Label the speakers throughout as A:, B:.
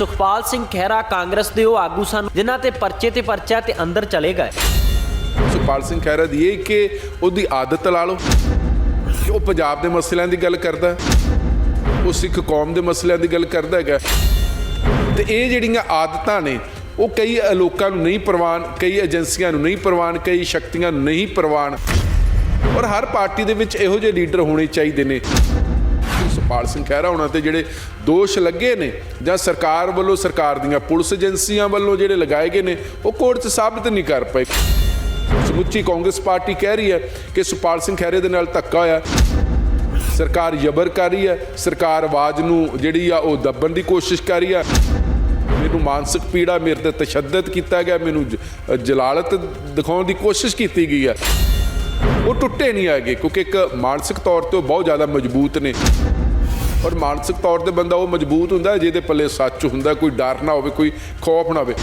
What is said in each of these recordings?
A: ਸੁਖਪਾਲ ਸਿੰਘ ਖਹਿਰਾ ਕਾਂਗਰਸ ਦੇ ਉਹ ਆਗੂ ਸਨ, ਜਿਨ੍ਹਾਂ ਤੇ ਪਰਚੇ ਤੇ ਪਰਚਾ ਤੇ ਅੰਦਰ ਚਲੇ ਗਏ।
B: ਸੁਖਪਾਲ ਸਿੰਘ ਖਹਿਰਾ ਦੀ ਇਹ ਕਿ ਉਹਦੀ ਆਦਤ ਲਾ ਲਓ। ਕਿ ਉਹ ਪੰਜਾਬ ਦੇ ਮਸਲਿਆਂ ਦੀ ਗੱਲ ਕਰਦਾ ਉਹ ਸਿੱਖ ਕੌਮ ਦੇ ਮਸਲਿਆਂ ਦੀ ਗੱਲ ਕਰਦਾ ਹੈਗਾ ਤੇ ਇਹ ਜਿਹੜੀਆਂ ਆਦਤਾਂ ਨੇ, ਉਹ ਕਈ ਲੋਕਾਂ ਨੂੰ ਨਹੀਂ ਪ੍ਰਵਾਨ, ਕਈ ਏਜੰਸੀਆਂ ਨੂੰ ਨਹੀਂ ਪ੍ਰਵਾਨ, ਕਈ ਸ਼ਕਤੀਆਂ ਨੂੰ ਨਹੀਂ ਪ੍ਰਵਾਨ। ਔਰ ਹਰ ਪਾਰਟੀ ਦੇ ਵਿੱਚ ਇਹੋ ਜਿਹੇ ਲੀਡਰ ਹੋਣੇ ਚਾਹੀਦੇ ਨੇ। ਸੁਖਪਾਲ ਸਿੰਘ ਖਹਿਰਾ, ਉਹਨਾਂ ਤੇ ਜਿਹੜੇ ਦੋਸ਼ ਲੱਗੇ ਨੇ ਜਾਂ ਸਰਕਾਰ ਵੱਲੋਂ, ਸਰਕਾਰ ਦੀਆਂ ਪੁਲਿਸ ਏਜੰਸੀਆਂ ਵੱਲੋਂ ਜਿਹੜੇ ਲਗਾਏ ਗਏ ਨੇ, ਉਹ ਕੋਰਟ 'ਚ ਸਾਬਤ ਨਹੀਂ ਕਰ ਪਏ। ਸਮੁੱਚੀ ਕਾਂਗਰਸ ਪਾਰਟੀ ਕਹਿ ਰਹੀ ਹੈ ਕਿ ਸੁਖਪਾਲ ਸਿੰਘ ਖਹਿਰੇ ਦੇ ਨਾਲ ਧੱਕਾ ਹੋਇਆ। ਸਰਕਾਰ ਜ਼ਬਰ ਕਰ ਰਹੀ ਹੈ, ਸਰਕਾਰ ਆਵਾਜ਼ ਨੂੰ ਜਿਹੜੀ ਆ ਉਹ ਦੱਬਣ ਦੀ ਕੋਸ਼ਿਸ਼ ਕਰ ਰਹੀ ਹੈ। ਮੈਨੂੰ ਮਾਨਸਿਕ ਪੀੜਾ ਮੇਰੇ ਤੇ ਤਸ਼ੱਦਦ ਕੀਤਾ ਗਿਆ, ਮੈਨੂੰ ਜ- ਜਲਾਲਤ ਦਿਖਾਉਣ ਦੀ ਕੋਸ਼ਿਸ਼ ਕੀਤੀ ਗਈ ਹੈ। ਉਹ ਟੁੱਟੇ ਨਹੀਂ ਹੈਗੇ, ਕਿਉਂਕਿ ਇੱਕ ਮਾਨਸਿਕ ਤੌਰ ਤੇ ਉਹ ਬਹੁਤ ਜ਼ਿਆਦਾ ਮਜ਼ਬੂਤ ਨੇ। ਔਰ ਮਾਨਸਿਕ ਤੌਰ ਤੇ ਬੰਦਾ ਉਹ ਮਜ਼ਬੂਤ ਹੁੰਦਾ ਜਿਹਦੇ ਪੱਲੇ ਸੱਚ ਹੁੰਦਾ, ਕੋਈ ਡਰ ਨਾ ਹੋਵੇ, ਕੋਈ ਖੌਫ ਨਾ ਹੋਵੇ।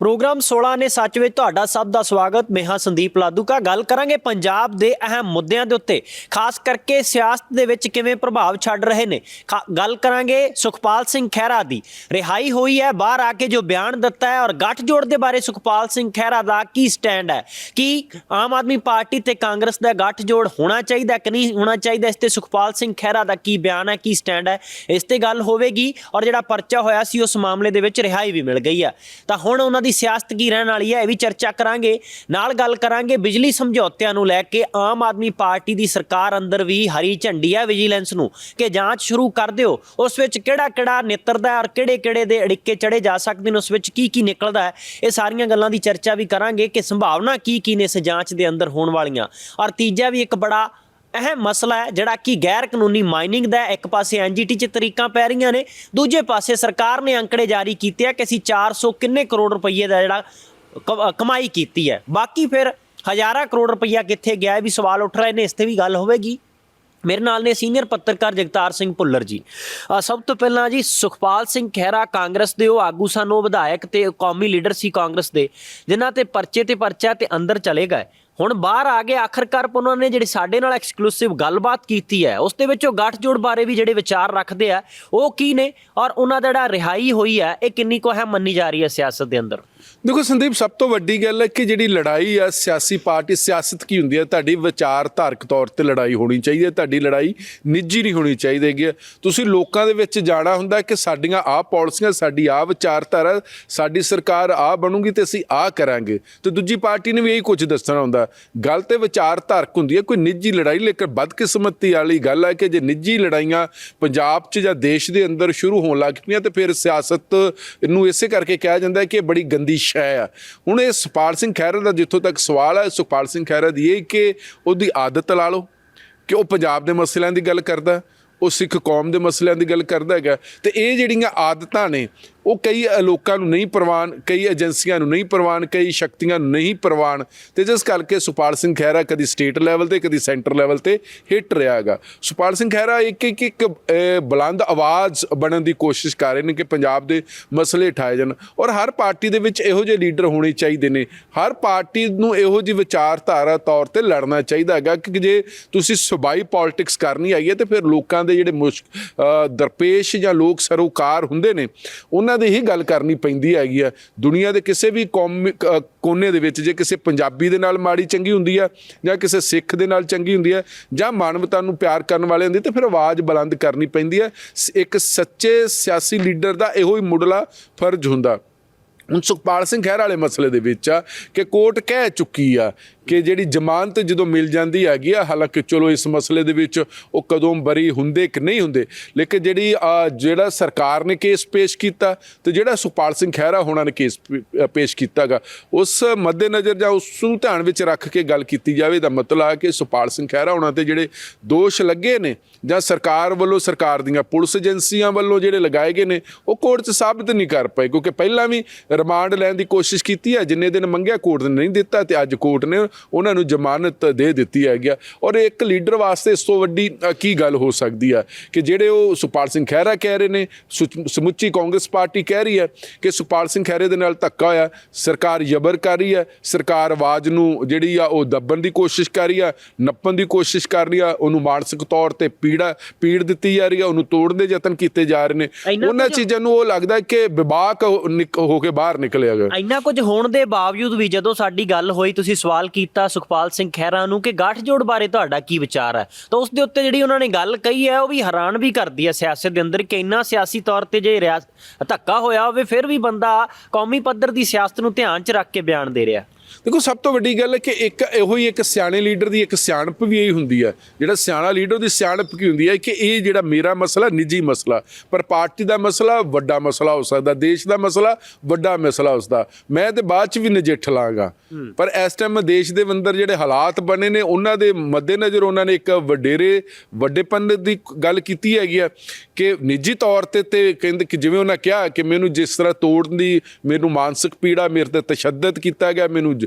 A: ਪ੍ਰੋਗਰਾਮ 16 ਨੇ ਸੱਚ ਵਿੱਚ ਤੁਹਾਡਾ ਸਭ ਦਾ ਸਵਾਗਤ। ਮੈਂ ਹਾਂ ਸੰਦੀਪ ਲਾਦੂਕਾ। ਗੱਲ ਕਰਾਂਗੇ ਪੰਜਾਬ ਦੇ ਅਹਿਮ ਮੁੱਦਿਆਂ ਦੇ ਉੱਤੇ। ਖਾਸ ਕਰਕੇ ਸਿਆਸਤ ਦੇ ਵਿੱਚ ਕਿਵੇਂ ਪ੍ਰਭਾਵ ਛੱਡ ਰਹੇ ਨੇ। ਖਾ- ਗੱਲ ਕਰਾਂਗੇ ਸੁਖਪਾਲ ਸਿੰਘ ਖਹਿਰਾ ਦੀ। ਰਿਹਾਈ ਹੋਈ ਹੈ ਬਾਹਰ ਆ ਕੇ ਜੋ ਬਿਆਨ ਦਿੱਤਾ ਹੈ ਔਰ ਗੱਠਜੋੜ ਦੇ ਬਾਰੇ ਸੁਖਪਾਲ ਸਿੰਘ ਖਹਿਰਾ ਦਾ ਕੀ ਸਟੈਂਡ ਹੈ? ਕੀ ਆਮ ਆਦਮੀ ਪਾਰਟੀ ਤੇ ਕਾਂਗਰਸ ਦਾ ਗੱਠਜੋੜ ਹੋਣਾ ਚਾਹੀਦਾ ਕਿ ਨਹੀਂ ਹੋਣਾ ਚਾਹੀਦਾ ਇਸ ਤੇ ਸੁਖਪਾਲ ਸਿੰਘ ਖਹਿਰਾ ਦਾ ਕੀ ਬਿਆਨ ਹੈ, ਕੀ ਸਟੈਂਡ ਹੈ? ਇਸ ਤੇ ਗੱਲ ਹੋਵੇਗੀ ਔਰ ਜਿਹੜਾ ਪਰਚਾ ਹੋਇਆ ਸੀ ਉਸ ਮਾਮਲੇ ਦੇ ਵਿੱਚ ਰਿਹਾਈ ਵੀ ਮਿਲ ਗਈ ਹੈ। ਤਾਂ ਹੁਣ ਉਹਨਾਂ ਦੀ ਸਿਆਸਤ ਕੀ ਰਹਿਣ ਵਾਲੀ ਹੈ, ਇਹ ਵੀ ਚਰਚਾ ਕਰਾਂਗੇ। ਨਾਲ ਗੱਲ ਕਰਾਂਗੇ ਬਿਜਲੀ ਸਮਝੌਤਿਆਂ ਨੂੰ ਲੈ ਕੇ। ਆਮ ਆਦਮੀ ਪਾਰਟੀ ਦੀ ਸਰਕਾਰ ਅੰਦਰ ਵੀ ਹਰੀ ਝੰਡੀ ਹੈ ਵਿਜੀਲੈਂਸ ਨੂੰ ਕਿ ਜਾਂਚ ਸ਼ੁਰੂ ਕਰ ਦਿਓ। ਉਸ ਵਿੱਚ ਕਿਹੜਾ ਕਿਹੜਾ ਨਿੱਤਰਦਾ ਹੈ ਔਰ ਕਿਹੜੇ ਕਿਹੜੇ ਦੇ ਅੜਿੱਕੇ ਚੜੇ ਜਾ ਸਕਦੇ ਨੇ, ਉਸ ਵਿੱਚ ਕੀ ਕੀ ਨਿਕਲਦਾ ਹੈ, ਇਹ ਸਾਰੀਆਂ ਗੱਲਾਂ ਦੀ ਚਰਚਾ ਵੀ ਕਰਾਂਗੇ ਕਿ ਸੰਭਾਵਨਾ ਕੀ ਕੀ ਨੇ ਇਸ ਜਾਂਚ ਦੇ ਅੰਦਰ ਹੋਣ ਵਾਲੀਆਂ। ਔਰ ਤੀਜਾ ਵੀ ਇੱਕ ਬੜਾ ਅਹਿਮ ਮਸਲਾ ਹੈ, ਜਿਹੜਾ ਕਿ ਗੈਰ ਕਾਨੂੰਨੀ ਮਾਈਨਿੰਗ ਦਾ ਇੱਕ ਪਾਸੇ ਐਨਜੀਟੀ 'ਚ ਤਰੀਕਾਂ ਪੈ ਰਹੀਆਂ ਨੇ, ਦੂਜੇ ਪਾਸੇ ਸਰਕਾਰ ਨੇ ਅੰਕੜੇ ਜਾਰੀ ਕੀਤੇ ਆ ਕਿ ਅਸੀਂ 400 ਕਿੰਨੇ ਕਰੋੜ ਰੁਪਏ ਦਾ ਜਿਹੜਾ ਕਮਾਈ ਕੀਤੀ ਹੈ। ਬਾਕੀ ਫਿਰ ਹਜ਼ਾਰਾਂ ਕਰੋੜ ਰੁਪਈਆ ਕਿੱਥੇ ਗਿਆ ਵੀ ਸਵਾਲ ਉੱਠ ਰਹੇ ਨੇ, ਇਸ ਤੇ ਵੀ ਗੱਲ ਹੋਵੇਗੀ। ਮੇਰੇ ਨਾਲ ਨੇ ਸੀਨੀਅਰ ਪੱਤਰਕਾਰ ਜਗਤਾਰ ਸਿੰਘ ਭੁੱਲਰ ਜੀ। ਸਭ ਤੋਂ ਪਹਿਲਾਂ ਜੀ, ਸੁਖਪਾਲ ਸਿੰਘ ਖਹਿਰਾ ਕਾਂਗਰਸ ਦੇ, ਉਹ ਆਗੂ ਸਨ, ਉਹ ਵਿਧਾਇਕ ਤੇ ਕੌਮੀ ਲੀਡਰ ਸੀ ਕਾਂਗਰਸ ਦੇ, ਜਿਨ੍ਹਾਂ ਤੇ ਪਰਚੇ ਤੇ ਪਰਚਾ ਤੇ ਅੰਦਰ ਚਲੇ ਗਏ। ਹੁਣ ਬਾਹਰ ਆ ਗਏ ਆਖਰਕਾਰ ਉਹਨਾਂ ਨੇ ਜਿਹੜੀ ਸਾਡੇ ਨਾਲ ਐਕਸਕਲੂਸਿਵ ਗੱਲਬਾਤ ਕੀਤੀ ਹੈ, ਉਸ ਦੇ ਵਿੱਚ ਉਹ ਗੱਠਜੋੜ ਬਾਰੇ ਵੀ ਜਿਹੜੇ ਵਿਚਾਰ ਰੱਖਦੇ ਆ, ਉਹ ਕੀ ਨੇ? ਔਰ ਉਹਨਾਂ ਦਾ ਜਿਹੜਾ ਰਿਹਾਈ ਹੋਈ ਹੈ, ਇਹ ਕਿੰਨੀ ਕੁ ਅਹਿਮ ਮੰਨੀ ਜਾ ਰਹੀ ਹੈ ਸਿਆਸਤ ਦੇ ਅੰਦਰ?
B: ਦੇਖੋ ਸੰਦੀਪ, ਸਭ ਤੋਂ ਵੱਡੀ ਗੱਲ ਹੈ ਕਿ ਜਿਹੜੀ ਲੜਾਈ ਆ, ਸਿਆਸੀ ਪਾਰਟੀ, ਸਿਆਸਤ ਕੀ ਹੁੰਦੀ ਹੈ? ਤੁਹਾਡੀ ਵਿਚਾਰਧਾਰਕ ਤੌਰ ਤੇ ਲੜਾਈ ਹੋਣੀ ਚਾਹੀਦੀ ਹੈ, ਤੁਹਾਡੀ ਲੜਾਈ ਨਿੱਜੀ ਨਹੀਂ ਹੋਣੀ ਚਾਹੀਦੀ ਹੈਗੀ ਹੈ। ਤੁਸੀਂ ਲੋਕਾਂ ਦੇ ਵਿੱਚ ਜਾਣਾ ਹੁੰਦਾ ਕਿ ਸਾਡੀਆਂ ਆਹ ਪਾਲਿਸੀਆਂ, ਸਾਡੀ ਆਹ ਵਿਚਾਰਧਾਰਾ, ਸਾਡੀ ਸਰਕਾਰ ਆਹ ਬਣੂਗੀ ਤੇ ਅਸੀਂ ਆਹ ਕਰਾਂਗੇ। ਤੇ ਦੂਜੀ ਪਾਰਟੀ ਨੇ ਵੀ ਇਹੀ ਕੁਝ ਦੱਸਣਾ ਹੁੰਦਾ। ਗੱਲ ਤੇ ਵਿਚਾਰਧਾਰਕ ਹੁੰਦੀ ਹੈ, ਕੋਈ ਨਿੱਜੀ ਲੜਾਈ ਲੇਕਿਨ ਬਦਕਿਸਮਤੀ ਵਾਲੀ ਗੱਲ ਹੈ ਕਿ ਜੇ ਨਿੱਜੀ ਲੜਾਈਆਂ ਪੰਜਾਬ 'ਚ ਜਾਂ ਦੇਸ਼ ਦੇ ਅੰਦਰ ਸ਼ੁਰੂ ਹੋਣ ਲੱਗ ਪਈਆਂ ਤੇ ਫਿਰ ਸਿਆਸਤ ਨੂੰ ਇਸੇ ਕਰਕੇ ਕਿਹਾ ਜਾਂਦਾ ਹੈ ਕਿ ਇਹ ਬੜੀ ਗੰਦੀ ਸ਼ੈ ਆ ਹੁਣ ਇਹ ਸੁਖਪਾਲ ਸਿੰਘ ਖਹਿਰਾ ਦਾ ਜਿੱਥੋਂ ਤੱਕ ਸਵਾਲ ਹੈ, ਸੁਖਪਾਲ ਸਿੰਘ ਖਹਿਰਾ ਦੀ ਇਹ ਕਿ ਉਹਦੀ ਆਦਤ ਲਾ ਲਓ ਕਿ ਉਹ ਪੰਜਾਬ ਦੇ ਮਸਲਿਆਂ ਦੀ ਗੱਲ ਕਰਦਾ, ਉਹ ਸਿੱਖ ਕੌਮ ਦੇ ਮਸਲਿਆਂ ਦੀ ਗੱਲ ਕਰਦਾ ਹੈਗਾ। ਤੇ ਇਹ ਜਿਹੜੀਆਂ ਆਦਤਾਂ ਨੇ ਉਹ ਕਈ ਲੋਕਾਂ ਨੂੰ ਨਹੀਂ ਪ੍ਰਵਾਨ ਕਈ ਏਜੰਸੀਆਂ ਨੂੰ ਨਹੀਂ ਪ੍ਰਵਾਨ ਕਈ ਸ਼ਕਤੀਆਂ ਨੂੰ ਨਹੀਂ ਪ੍ਰਵਾਨ। ਤੇ ਜਿਸ ਕਰਕੇ ਸੁਪਾਲ ਸਿੰਘ ਖਹਿਰਾ ਕਦੀ ਸਟੇਟ ਲੈਵਲ ਤੇ ਕਦੀ ਸੈਂਟਰ ਲੈਵਲ ਤੇ ਹਿੱਟ ਰਿਹਾ ਹੈਗਾ। ਸੁਪਾਲ ਸਿੰਘ ਖਹਿਰਾ ਇੱਕ ਇੱਕ ਇੱਕ ਅਹ, ਬੁਲੰਦ ਆਵਾਜ਼ ਬਣਨ ਦੀ ਕੋਸ਼ਿਸ਼ ਕਰ ਰਹੇ ਨੇ ਕਿ ਪੰਜਾਬ ਦੇ ਮਸਲੇ ਉਠਾਏ ਜਾਣ। ਔਰ ਹਰ ਪਾਰਟੀ ਦੇ ਵਿੱਚ ਇਹੋ ਜਿਹੇ ਲੀਡਰ ਹੋਣੇ ਚਾਹੀਦੇ ਨੇ। ਹਰ ਪਾਰਟੀ ਨੂੰ ਇਹੋ ਜਿਹੀ ਵਿਚਾਰਧਾਰਾ ਤੌਰ ਤੇ ਲੜਨਾ ਚਾਹੀਦਾ ਹੈਗਾ ਕਿ ਜੇ ਤੁਸੀਂ ਸੁਬਾਈ ਪੋਲਿਟਿਕਸ ਕਰਨੀ ਆਈ ਹੈ ਤੇ ਫਿਰ ਲੋਕਾਂ ਦੇ ਜਿਹੜੇ ਮੁਸ਼ਕ ਦਰਪੇਸ਼ ਜਾਂ ਲੋਕ ਸਰੋਕਾਰ ਹੁੰਦੇ ਨੇ ਉਹਨਾਂ ਦੀ ਹੀ ਗੱਲ ਕਰਨੀ ਪੈਂਦੀ ਹੈਗੀ ਆ। ਦੁਨੀਆ ਦੇ ਕਿਸੇ ਵੀ ਕੋਨੇ ਦੇ ਵਿੱਚ ਜੇ ਕਿਸੇ ਪੰਜਾਬੀ ਦੇ ਨਾਲ ਮਾੜੀ ਚੰਗੀ ਹੁੰਦੀ ਆ, ਜਾਂ ਕਿਸੇ ਸਿੱਖ ਦੇ ਨਾਲ ਚੰਗੀ ਹੁੰਦੀ ਆ, ਜਾਂ ਮਾਨਵਤਾ ਨੂੰ ਪਿਆਰ ਕਰਨ ਵਾਲੇ ਹੁੰਦੇ, ਤੇ ਫਿਰ ਆਵਾਜ਼ ਬੁਲੰਦ ਕਰਨੀ ਪੈਂਦੀ ਆ। ਇੱਕ ਸੱਚੇ ਸਿਆਸੀ ਲੀਡਰ ਦਾ ਇਹੋ ਹੀ ਮੁੱਢਲਾ ਫਰਜ਼ ਹੁੰਦਾ। ਹੁਣ ਸੁਖਪਾਲ ਸਿੰਘ ਖਹਿਰ ਵਾਲੇ ਮਸਲੇ ਦੇ ਵਿੱਚ ਆ ਕਿ ਕੋਰਟ ਕਹਿ ਚੁੱਕੀ ਆ ਕਿ ਜਿਹੜੀ ਜ਼ਮਾਨਤ ਜਦੋਂ ਮਿਲ ਜਾਂਦੀ ਹੈਗੀ ਆ ਹਾਲਾਂਕਿ ਚਲੋ ਇਸ ਮਸਲੇ ਦੇ ਵਿੱਚ ਉਹ ਕਦੋਂ ਬਰੀ ਹੁੰਦੇ ਕਿ ਨਹੀਂ ਹੁੰਦੇ ਲੇਕਿਨ ਜਿਹੜੀ ਜਿਹੜਾ ਸਰਕਾਰ ਨੇ ਕੇਸ ਪੇਸ਼ ਕੀਤਾ ਤੇ ਜਿਹੜਾ ਸੁਖਪਾਲ ਸਿੰਘ ਖਹਿਰਾ ਹੋਣਾ ਨੇ ਕੇਸ ਪ- ਅ, ਪੇਸ਼ ਕੀਤਾਗਾ ਉਸ ਮੱਦੇਨਜ਼ਰ ਜਾਂ ਉਸ ਨੂੰ ਧਿਆਨ ਵਿੱਚ ਰੱਖ ਕੇ ਗੱਲ ਕੀਤੀ ਜਾਵੇ ਦਾ ਮਤਲਬ ਆ ਕਿ ਸੁਖਪਾਲ ਸਿੰਘ ਖਹਿਰਾ ਹੋਣਾ ਤੇ ਜਿਹੜੇ ਦੋਸ਼ ਲੱਗੇ ਨੇ ਜਾਂ ਸਰਕਾਰ ਵੱਲੋਂ ਸਰਕਾਰ ਦੀਆਂ ਪੁਲਿਸ ਏਜੰਸੀਆਂ ਵੱਲੋਂ ਜਿਹੜੇ ਲਗਾਏ ਗਏ ਨੇ ਉਹ ਕੋਰਟ 'ਚ ਸਾਬਤ ਨਹੀਂ ਕਰ ਪਏ ਕਿਉਂਕਿ ਪਹਿਲਾਂ ਵੀ ਰਿਮਾਂਡ ਲੈਣ ਦੀ ਕੋਸ਼ਿਸ਼ ਕੀਤੀ ਹੈ ਜਿੰਨੇ ਦਿਨ ਮੰਗਿਆ ਕੋਰਟ ਨੇ ਨਹੀਂ ਦਿੱਤਾ ਤੇ ਅੱਜ ਕੋਰਟ ਨੇ ਉਹਨਾਂ ਨੂੰ ਜ਼ਮਾਨਤ ਦੇ ਦਿੱਤੀ ਹੈਗੀ ਆ। ਔਰ ਇੱਕ ਲੀਡਰ ਵਾਸਤੇ ਇਸ ਤੋਂ ਵੱਡੀ ਕੀ ਗੱਲ ਹੋ ਸਕਦੀ ਆ ਕਿ ਜਿਹੜੇ ਉਹ ਸੁਪਾਲ ਸਿੰਘ ਖਹਿਰਾ ਕਹਿ ਰਹੇ ਨੇ ਸਮੁੱਚੀ ਕਾਂਗਰਸ ਪਾਰਟੀ ਕਹਿ ਰਹੀ ਹੈ ਕਿ ਸੁਪਾਲ ਸਿੰਘ ਖਹਿਰੇ ਦੇ ਨਾਲ ਧੱਕਾ ਹੋਇਆ ਸਰਕਾਰ ਜ਼ਬਰ ਕਰ ਰਹੀ ਹੈ ਸਰਕਾਰ ਆਵਾਜ਼ ਨੂੰ ਜਿਹੜੀ ਆ ਉਹ ਦੱਬਣ ਦੀ ਕੋਸ਼ਿਸ਼ ਕਰ ਰਹੀ ਆ ਨੱਪਣ ਦੀ ਕੋਸ਼ਿਸ਼ ਕਰ ਰਹੀ ਆ ਉਹਨੂੰ ਮਾਨਸਿਕ ਤੌਰ ਤੇ ਪੀੜਾ ਪੀੜ ਦਿੱਤੀ ਜਾ ਰਹੀ ਆ ਉਹਨੂੰ ਤੋੜਨ ਦੇ ਯਤਨ ਕੀਤੇ ਜਾ ਰਹੇ ਨੇ। ਉਹਨਾਂ ਚੀਜ਼ਾਂ ਨੂੰ ਉਹ ਲੱਗਦਾ ਕਿ ਵਿਵਾਕ ਹੋ ਕੇ ਬਾਹਰ ਨਿਕਲਿਆ ਗਿਆ
A: ਇੰਨਾ ਕੁਝ ਹੋਣ ਦੇ ਬਾਵਜੂਦ ਵੀ ਜਦੋਂ ਸਾਡੀ ਗੱਲ ਹੋਈ ਤੁਸੀਂ ਸਵਾਲ ਕੀਤਾ ਸੁਖਪਾਲ ਸਿੰਘ ਖਹਿਰਾ ਨੂੰ ਕਿ ਗਾਠਜੋੜ ਬਾਰੇ ਤੁਹਾਡਾ ਕੀ ਵਿਚਾਰ ਹੈ? ਤਾਂ ਉਸ ਦੇ ਉੱਤੇ ਜਿਹੜੀ ਉਹਨਾਂ ਨੇ ਗੱਲ ਕਹੀ ਹੈ, ਉਹ ਵੀ ਹੈਰਾਨ ਵੀ ਕਰਦੀ ਹੈ ਸਿਆਸਤ ਦੇ ਅੰਦਰ ਕਿ ਇੰਨਾ ਸਿਆਸੀ ਤੌਰ ਤੇ ਜੇ ਰਿਆ- ਧੱਕਾ ਹੋਇਆ ਹੋਵੇ, ਫਿਰ ਵੀ ਬੰਦਾ ਕੌਮੀ ਪੱਧਰ ਦੀ ਸਿਆਸਤ ਨੂੰ ਧਿਆਨ 'ਚ ਰੱਖ ਕੇ ਬਿਆਨ ਦੇ ਰਿਹਾ।
B: ਦੇਖੋ ਸਭ ਤੋਂ ਵੱਡੀ ਗੱਲ ਹੈ ਕਿ ਇੱਕ ਇਹੋ ਹੀ ਇੱਕ ਸਿਆਣੇ ਲੀਡਰ ਦੀ ਇੱਕ ਸਿਆਣਪ ਵੀ ਇਹੀ ਹੁੰਦੀ ਹੈ। ਜਿਹੜਾ ਸਿਆਣਾ ਲੀਡਰ ਦੀ ਸਿਆਣਪ ਕੀ ਹੁੰਦੀ ਹੈ ਕਿ ਇਹ ਜਿਹੜਾ ਮੇਰਾ ਮਸਲਾ ਨਿੱਜੀ ਮਸਲਾ ਪਰ ਪਾਰਟੀ ਦਾ ਮਸਲਾ ਵੱਡਾ ਮਸਲਾ ਹੋ ਸਕਦਾ ਦੇਸ਼ ਦਾ ਮਸਲਾ ਵੱਡਾ ਮਸਲਾ ਉਸਦਾ ਮੈਂ ਤੇ ਬਾਅਦ ਚ ਵੀ ਨਜਿੱਠ ਲਾਂਗਾ। ਪਰ ਇਸ ਟਾਈਮ ਦੇਸ਼ ਦੇ ਅੰਦਰ ਜਿਹੜੇ ਹਾਲਾਤ ਬਣੇ ਨੇ ਉਹਨਾਂ ਦੇ ਮੱਦੇਨਜ਼ਰ ਉਹਨਾਂ ਨੇ ਇੱਕ ਵਡੇਰੇ ਵੱਡੇਪਨ ਦੀ ਗੱਲ ਕੀਤੀ ਹੈਗੀ ਆ ਕਿ ਨਿੱਜੀ ਤੌਰ ਤੇ ਤੇ ਕਹਿੰਦੇ ਕਿ ਜਿਵੇਂ ਉਹਨਾਂ ਕਿਹਾ ਕਿ ਮੈਨੂੰ ਜਿਸ ਤਰ੍ਹਾਂ ਤੋੜਨ ਦੀ ਮੈਨੂੰ ਮਾਨਸਿਕ ਪੀੜਾ ਮੇਰੇ ਤੇ ਤਸ਼ੱਦਦ ਕੀਤਾ ਗਿਆ ਮੈਨੂੰ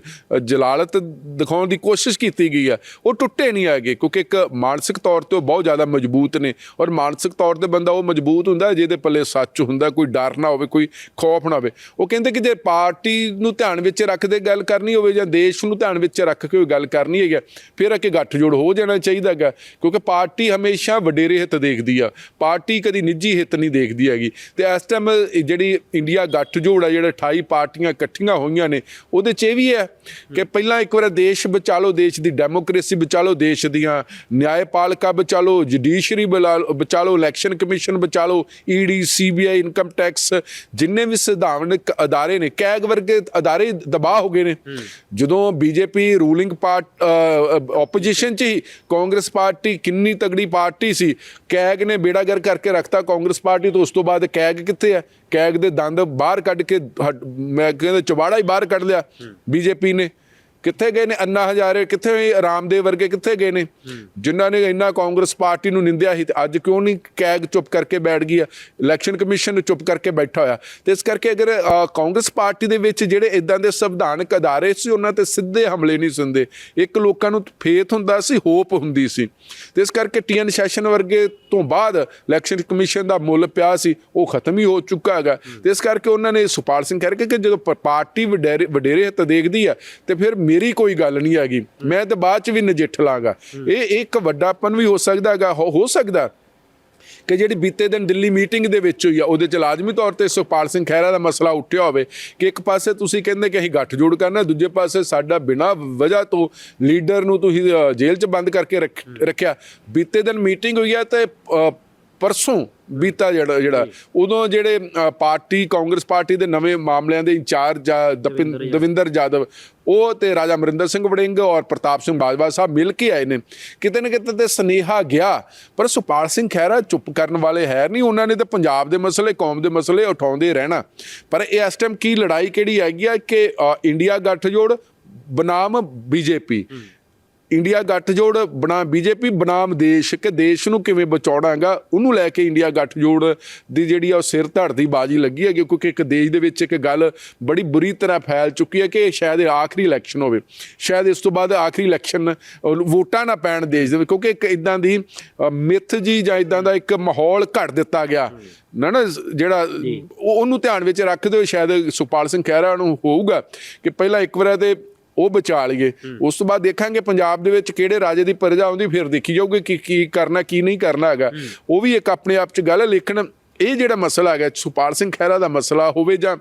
B: ਜਲਾਲਤ ਦਿਖਾਉਣ ਦੀ ਕੋਸ਼ਿਸ਼ ਕੀਤੀ ਗਈ ਆ ਉਹ ਟੁੱਟੇ ਨਹੀਂ ਹੈਗੇ, ਕਿਉਂਕਿ ਇੱਕ ਮਾਨਸਿਕ ਤੌਰ ਤੇ ਉਹ ਬਹੁਤ ਜ਼ਿਆਦਾ ਮਜ਼ਬੂਤ ਨੇ ਔਰ ਮਾਨਸਿਕ ਤੌਰ ਤੇ ਬੰਦਾ ਉਹ ਮਜ਼ਬੂਤ ਹੁੰਦਾ ਜਿਹਦੇ ਪੱਲੇ ਸੱਚ ਹੁੰਦਾ, ਕੋਈ ਡਰ ਨਾ ਹੋਵੇ, ਕੋਈ ਖੌਫ ਨਾ ਹੋਵੇ। ਉਹ ਕਹਿੰਦੇ ਕਿ ਜੇ ਪਾਰਟੀ ਨੂੰ ਧਿਆਨ ਵਿੱਚ ਰੱਖਦੇ ਗੱਲ ਕਰਨੀ ਹੋਵੇ ਜਾਂ ਦੇਸ਼ ਨੂੰ ਧਿਆਨ ਵਿੱਚ ਰੱਖ ਕੇ ਕੋਈ ਗੱਲ ਕਰਨੀ ਹੈਗਾ ਫਿਰ ਅੱਗੇ ਗੱਠਜੋੜ ਹੋ ਜਾਣਾ ਚਾਹੀਦਾ ਹੈਗਾ, ਕਿਉਂਕਿ ਪਾਰਟੀ ਹਮੇਸ਼ਾ ਵਡੇਰੇ ਹਿੱਤ ਦੇਖਦੀ ਆ। ਪਾਰਟੀ ਕਦੀ ਨਿੱਜੀ ਹਿੱਤ ਨਹੀਂ ਦੇਖਦੀ ਹੈਗੀ। ਤੇ ਇਸ ਟਾਈਮ ਜਿਹੜੀ ਇੰਡੀਆ ਗੱਠਜੋੜ ਆ, ਜਿਹੜੇ 28 ਪਾਰਟੀਆਂ ਇਕੱਠੀਆਂ ਹੋਈਆਂ ਨੇ, ਉਹਦੇ 'ਚ ਇਹ ਵੀ ਹੈ ਕਿ ਪਹਿਲਾਂ ਇੱਕ ਵਾਰ ਦੇਸ਼ ਬਚਾਲੋ ਦੇਸ਼ ਦੀ ਡੈਮੋਕ੍ਰੇਸੀ ਬਚਾਲੋ ਦੇਸ਼ ਦੀਆਂ ਨਿਆਂਪਾਲਿਕਾ ਬਚਾ ਲਓ, ਜੁਡੀਸ਼ਰੀ ਬਚਾ ਲਓ, ਇਲੈਕਸ਼ਨ ਕਮਿਸ਼ਨ ਬਚਾ ਲਓ ਈਡੀ ਸੀਬੀਆਈ ਇਨਕਮ ਟੈਕਸ ਜਿੰਨੇ ਵੀ ਸੰਵਿਧਾਨਕ ਅਦਾਰੇ ਨੇ, ਕੈਗ ਵਰਗੇ ਅਦਾਰੇ ਦਬਾਅ ਹੋ ਗਏ ਨੇ। ਜਦੋਂ ਬੀਜੇਪੀ ਰੂਲਿੰਗ ਪਾਰਟ ਆਪੋਜੀਸ਼ਨ ਚ ਹੀ ਕਾਂਗਰਸ ਪਾਰਟੀ ਕਿੰਨੀ ਤਗੜੀ ਪਾਰਟੀ ਸੀ, ਕੈਗ ਨੇ ਬੇੜਾਗਰ ਕਰਕੇ ਰੱਖਤਾ ਕਾਂਗਰਸ ਪਾਰਟੀ ਤੋਂ, ਉਸ ਤੋਂ ਬਾਅਦ ਕੈਗ ਕਿੱਥੇ ਹੈ? ਕੈਗ ਦੇ ਦੰਦ ਬਾਹਰ ਕੱਢ ਕੇ ਹੱਡ- ਮੈਂ ਕਹਿੰਦਾ ਚਵਾੜਾ ਹੀ ਬਾਹਰ ਕੱਢ ਲਿਆ ਬੀਜੇਪੀ ਨੇ। ਕਿੱਥੇ ਗਏ ਨੇ ਅੰਨਾ ਹਜ਼ਾਰੇ ਕਿੱਥੇ ਗਏ ਰਾਮਦੇਵ ਵਰਗੇ ਕਿੱਥੇ ਗਏ ਨੇ? ਜਿਨ੍ਹਾਂ ਨੇ ਇੰਨਾ ਕਾਂਗਰਸ ਪਾਰਟੀ ਨੂੰ ਨਿੰਦਿਆ ਸੀ ਤੇ ਅੱਜ ਕਿਉਂ ਨਹੀਂ ਕੈਗ ਚੁੱਪ ਕਰਕੇ ਬੈਠ ਗਈ ਆ? ਇਲੈਕਸ਼ਨ ਕਮਿਸ਼ਨ ਚੁੱਪ ਕਰਕੇ ਬੈਠਾ ਹੋਇਆ। ਤੇ ਇਸ ਕਰਕੇ ਅਗਰ ਕਾਂਗਰਸ ਪਾਰਟੀ ਦੇ ਵਿੱਚ ਜਿਹੜੇ ਇਦਾਂ ਦੇ ਸੰਵਿਧਾਨਕ ਅਦਾਰੇ ਸੀ ਉਹਨਾਂ ਤੇ ਸਿੱਧੇ ਹਮਲੇ ਨਹੀਂ ਸੁਣਦੇ। ਇੱਕ ਲੋਕਾਂ ਨੂੰ ਫੇਥ ਹੁੰਦਾ ਸੀ ਹੋਪ ਹੁੰਦੀ ਸੀ। ਤੇ ਇਸ ਕਰਕੇ ਟੀਐਨ ਸੈਸ਼ਨ ਵਰਗੇ ਤੋਂ ਬਾਅਦ ਇਲੈਕਸ਼ਨ ਕਮਿਸ਼ਨ ਦਾ ਮੁੱਲ ਪਿਆ ਸੀ ਉਹ ਖਤਮ ਹੀ ਹੋ ਚੁੱਕਾ ਹੈਗਾ। ਤੇ ਇਸ ਕਰਕੇ ਉਹਨਾਂ ਨੇ ਸੁਪਾਲ ਸਿੰਘ ਕਰਕੇ ਕਿ ਜਦੋਂ ਪਾਰਟੀ ਵਡੇਰੇ ਵਡੇਰੇ ਹੱਥ ਦੇਖਦੀ ਆ ਤੇ ਫਿਰ ਮੇਰੀ ਕੋਈ ਗੱਲ ਨਹੀਂ ਹੈਗੀ। ਮੈਂ ਤਾਂ ਬਾਅਦ ਚ ਵੀ ਨਜਿੱਠ ਲਾਂਗਾ। ਇਹ ਇੱਕ ਵੱਡਾਪਨ ਵੀ ਹੋ ਸਕਦਾ ਹੈਗਾ, ਹੋ ਸਕਦਾ ਕਿ ਜਿਹੜੀ ਬੀਤੇ ਦਿਨ ਦਿੱਲੀ ਮੀਟਿੰਗ ਦੇ ਵਿੱਚ ਹੋਈ ਆ, ਉਹਦੇ ਚ ਲਾਜ਼ਮੀ ਤੌਰ ਤੇ ਸੁਖਪਾਲ ਸਿੰਘ ਖਹਿਰਾ ਦਾ ਮਸਲਾ ਉੱਠਿਆ ਹੋਵੇ ਕਿ ਇੱਕ ਪਾਸੇ ਤੁਸੀਂ ਕਹਿੰਦੇ ਕਿ ਅਸੀਂ ਗੱਠਜੋੜ ਕਰਨਾ, ਦੂਜੇ ਪਾਸੇ ਸਾਡਾ ਬਿਨਾਂ ਵਜ੍ਹਾ ਤੋਂ ਲੀਡਰ ਨੂੰ ਤੁਸੀਂ ਜੇਲ੍ਹ 'ਚ ਬੰਦ ਕਰਕੇ ਰੱਖ- ਰੱਖਿਆ। ਬੀਤੇ ਦਿਨ ਮੀਟਿੰਗ ਹੋਈ ਆ ਤੇ ਪਰਸੋਂ ਬੀਤਾ ਜਿਹੜਾ ਜਿਹੜਾ ਉਦੋਂ ਜਿਹੜੇ ਪਾਰਟੀ ਕਾਂਗਰਸ ਪਾਰਟੀ ਦੇ ਨਵੇਂ ਮਾਮਲਿਆਂ ਦੇ ਇੰਚਾਰਜ ਦਵਿੰਦਰ ਜਾਦਵ ਉਹ ਤੇ ਰਾਜਾ ਅਮਰਿੰਦਰ ਸਿੰਘ ਵੜਿੰਗ ਔਰ ਪ੍ਰਤਾਪ ਸਿੰਘ ਬਾਜਵਾ ਸਾਹਿਬ ਮਿਲ ਕੇ ਆਏ ਨੇ। ਕਿਤੇ ਨਾ ਕਿਤੇ ਤੇ ਸਨੇਹਾ ਗਿਆ ਪਰ ਸੁਪਾਲ ਸਿੰਘ ਖਹਿਰਾ ਚੁੱਪ ਕਰਨ ਵਾਲੇ ਹੈ ਨਹੀਂ ਉਹਨਾਂ ਨੇ ਤਾਂ ਪੰਜਾਬ ਦੇ ਮਸਲੇ ਕੌਮ ਦੇ ਮਸਲੇ ਉਠਾਉਂਦੇ ਰਹਿਣਾ। ਪਰ ਇਹ ਇਸ ਟਾਈਮ ਕੀ ਲੜਾਈ ਕਿਹੜੀ ਹੈਗੀ ਆ ਕਿ ਇੰਡੀਆ ਗੱਠਜੋੜ ਬਨਾਮ ਬੀਜੇਪੀ। ਇੰਡੀਆ ਗੱਠਜੋੜ ਬਣਾ ਬੀਜੇਪੀ ਬਨਾਮ ਦੇਸ਼ ਕਿ ਦੇਸ਼ ਨੂੰ ਕਿਵੇਂ ਬਚਾਉਣਾ ਹੈਗਾ ਉਹਨੂੰ ਲੈ ਕੇ ਇੰਡੀਆ ਗੱਠਜੋੜ ਦੀ ਜਿਹੜੀ ਆ ਉਹ ਸਿਰ ਧੜ ਦੀ ਬਾਜੀ ਲੱਗੀ ਹੈਗੀ ਕਿਉਂਕਿ ਇੱਕ ਦੇਸ਼ ਦੇ ਵਿੱਚ ਇੱਕ ਗੱਲ ਬੜੀ ਬੁਰੀ ਤਰ੍ਹਾਂ ਫੈਲ ਚੁੱਕੀ ਹੈ ਕਿ ਸ਼ਾਇਦ ਇਹ ਆਖਰੀ ਇਲੈਕਸ਼ਨ ਹੋਵੇ। ਸ਼ਾਇਦ ਇਸ ਤੋਂ ਬਾਅਦ ਆਖਰੀ ਇਲੈਕਸ਼ਨ ਵੋਟਾਂ ਨਾ ਪੈਣ ਦੇਸ਼ ਦੇ ਵਿੱਚ ਕਿਉਂਕਿ ਇੱਕ ਇਦਾਂ ਦੀ ਮਿੱਥ ਜੀ ਜਾਂ ਇਦਾਂ ਦਾ ਇੱਕ ਮਾਹੌਲ ਘੜ ਦਿੱਤਾ ਗਿਆ। ਨਾ ਨਾ ਜਿਹੜਾ ਉਹ- ਉਹਨੂੰ ਧਿਆਨ ਵਿੱਚ ਰੱਖਦੇ ਹੋਏ ਸ਼ਾਇਦ ਸੁਪਾਲ ਸਿੰਘ ਖਹਿਰਾ ਨੂੰ ਹੋਊਗਾ ਕਿ ਪਹਿਲਾਂ ਇੱਕ ਵਾਰ ਤੇ ਉਹ ਬਚਾ ਲਈਏ। ਉਸ ਤੋਂ ਬਾਅਦ ਦੇਖਾਂਗੇ ਪੰਜਾਬ ਦੇ ਵਿੱਚ ਕਿਹੜੇ ਰਾਜੇ ਦੀ ਪ੍ਰਜਾ ਆਉਂਦੀ ਫਿਰ ਦੇਖੀ ਜਾਊਗੀ ਕਿ ਕੀ ਕਰਨਾ ਕੀ ਨਹੀਂ ਕਰਨਾ ਹੈਗਾ। ਉਹ ਵੀ ਇੱਕ ਆਪਣੇ ਆਪ 'ਚ ਗੱਲ ਲੇਕਿਨ ਇਹ ਜਿਹੜਾ ਮਸਲਾ ਹੈਗਾ ਸੁਪਾਲ ਸਿੰਘ ਖਹਿਰਾ ਦਾ ਮਸਲਾ ਹੋਵੇ ਜਾਂ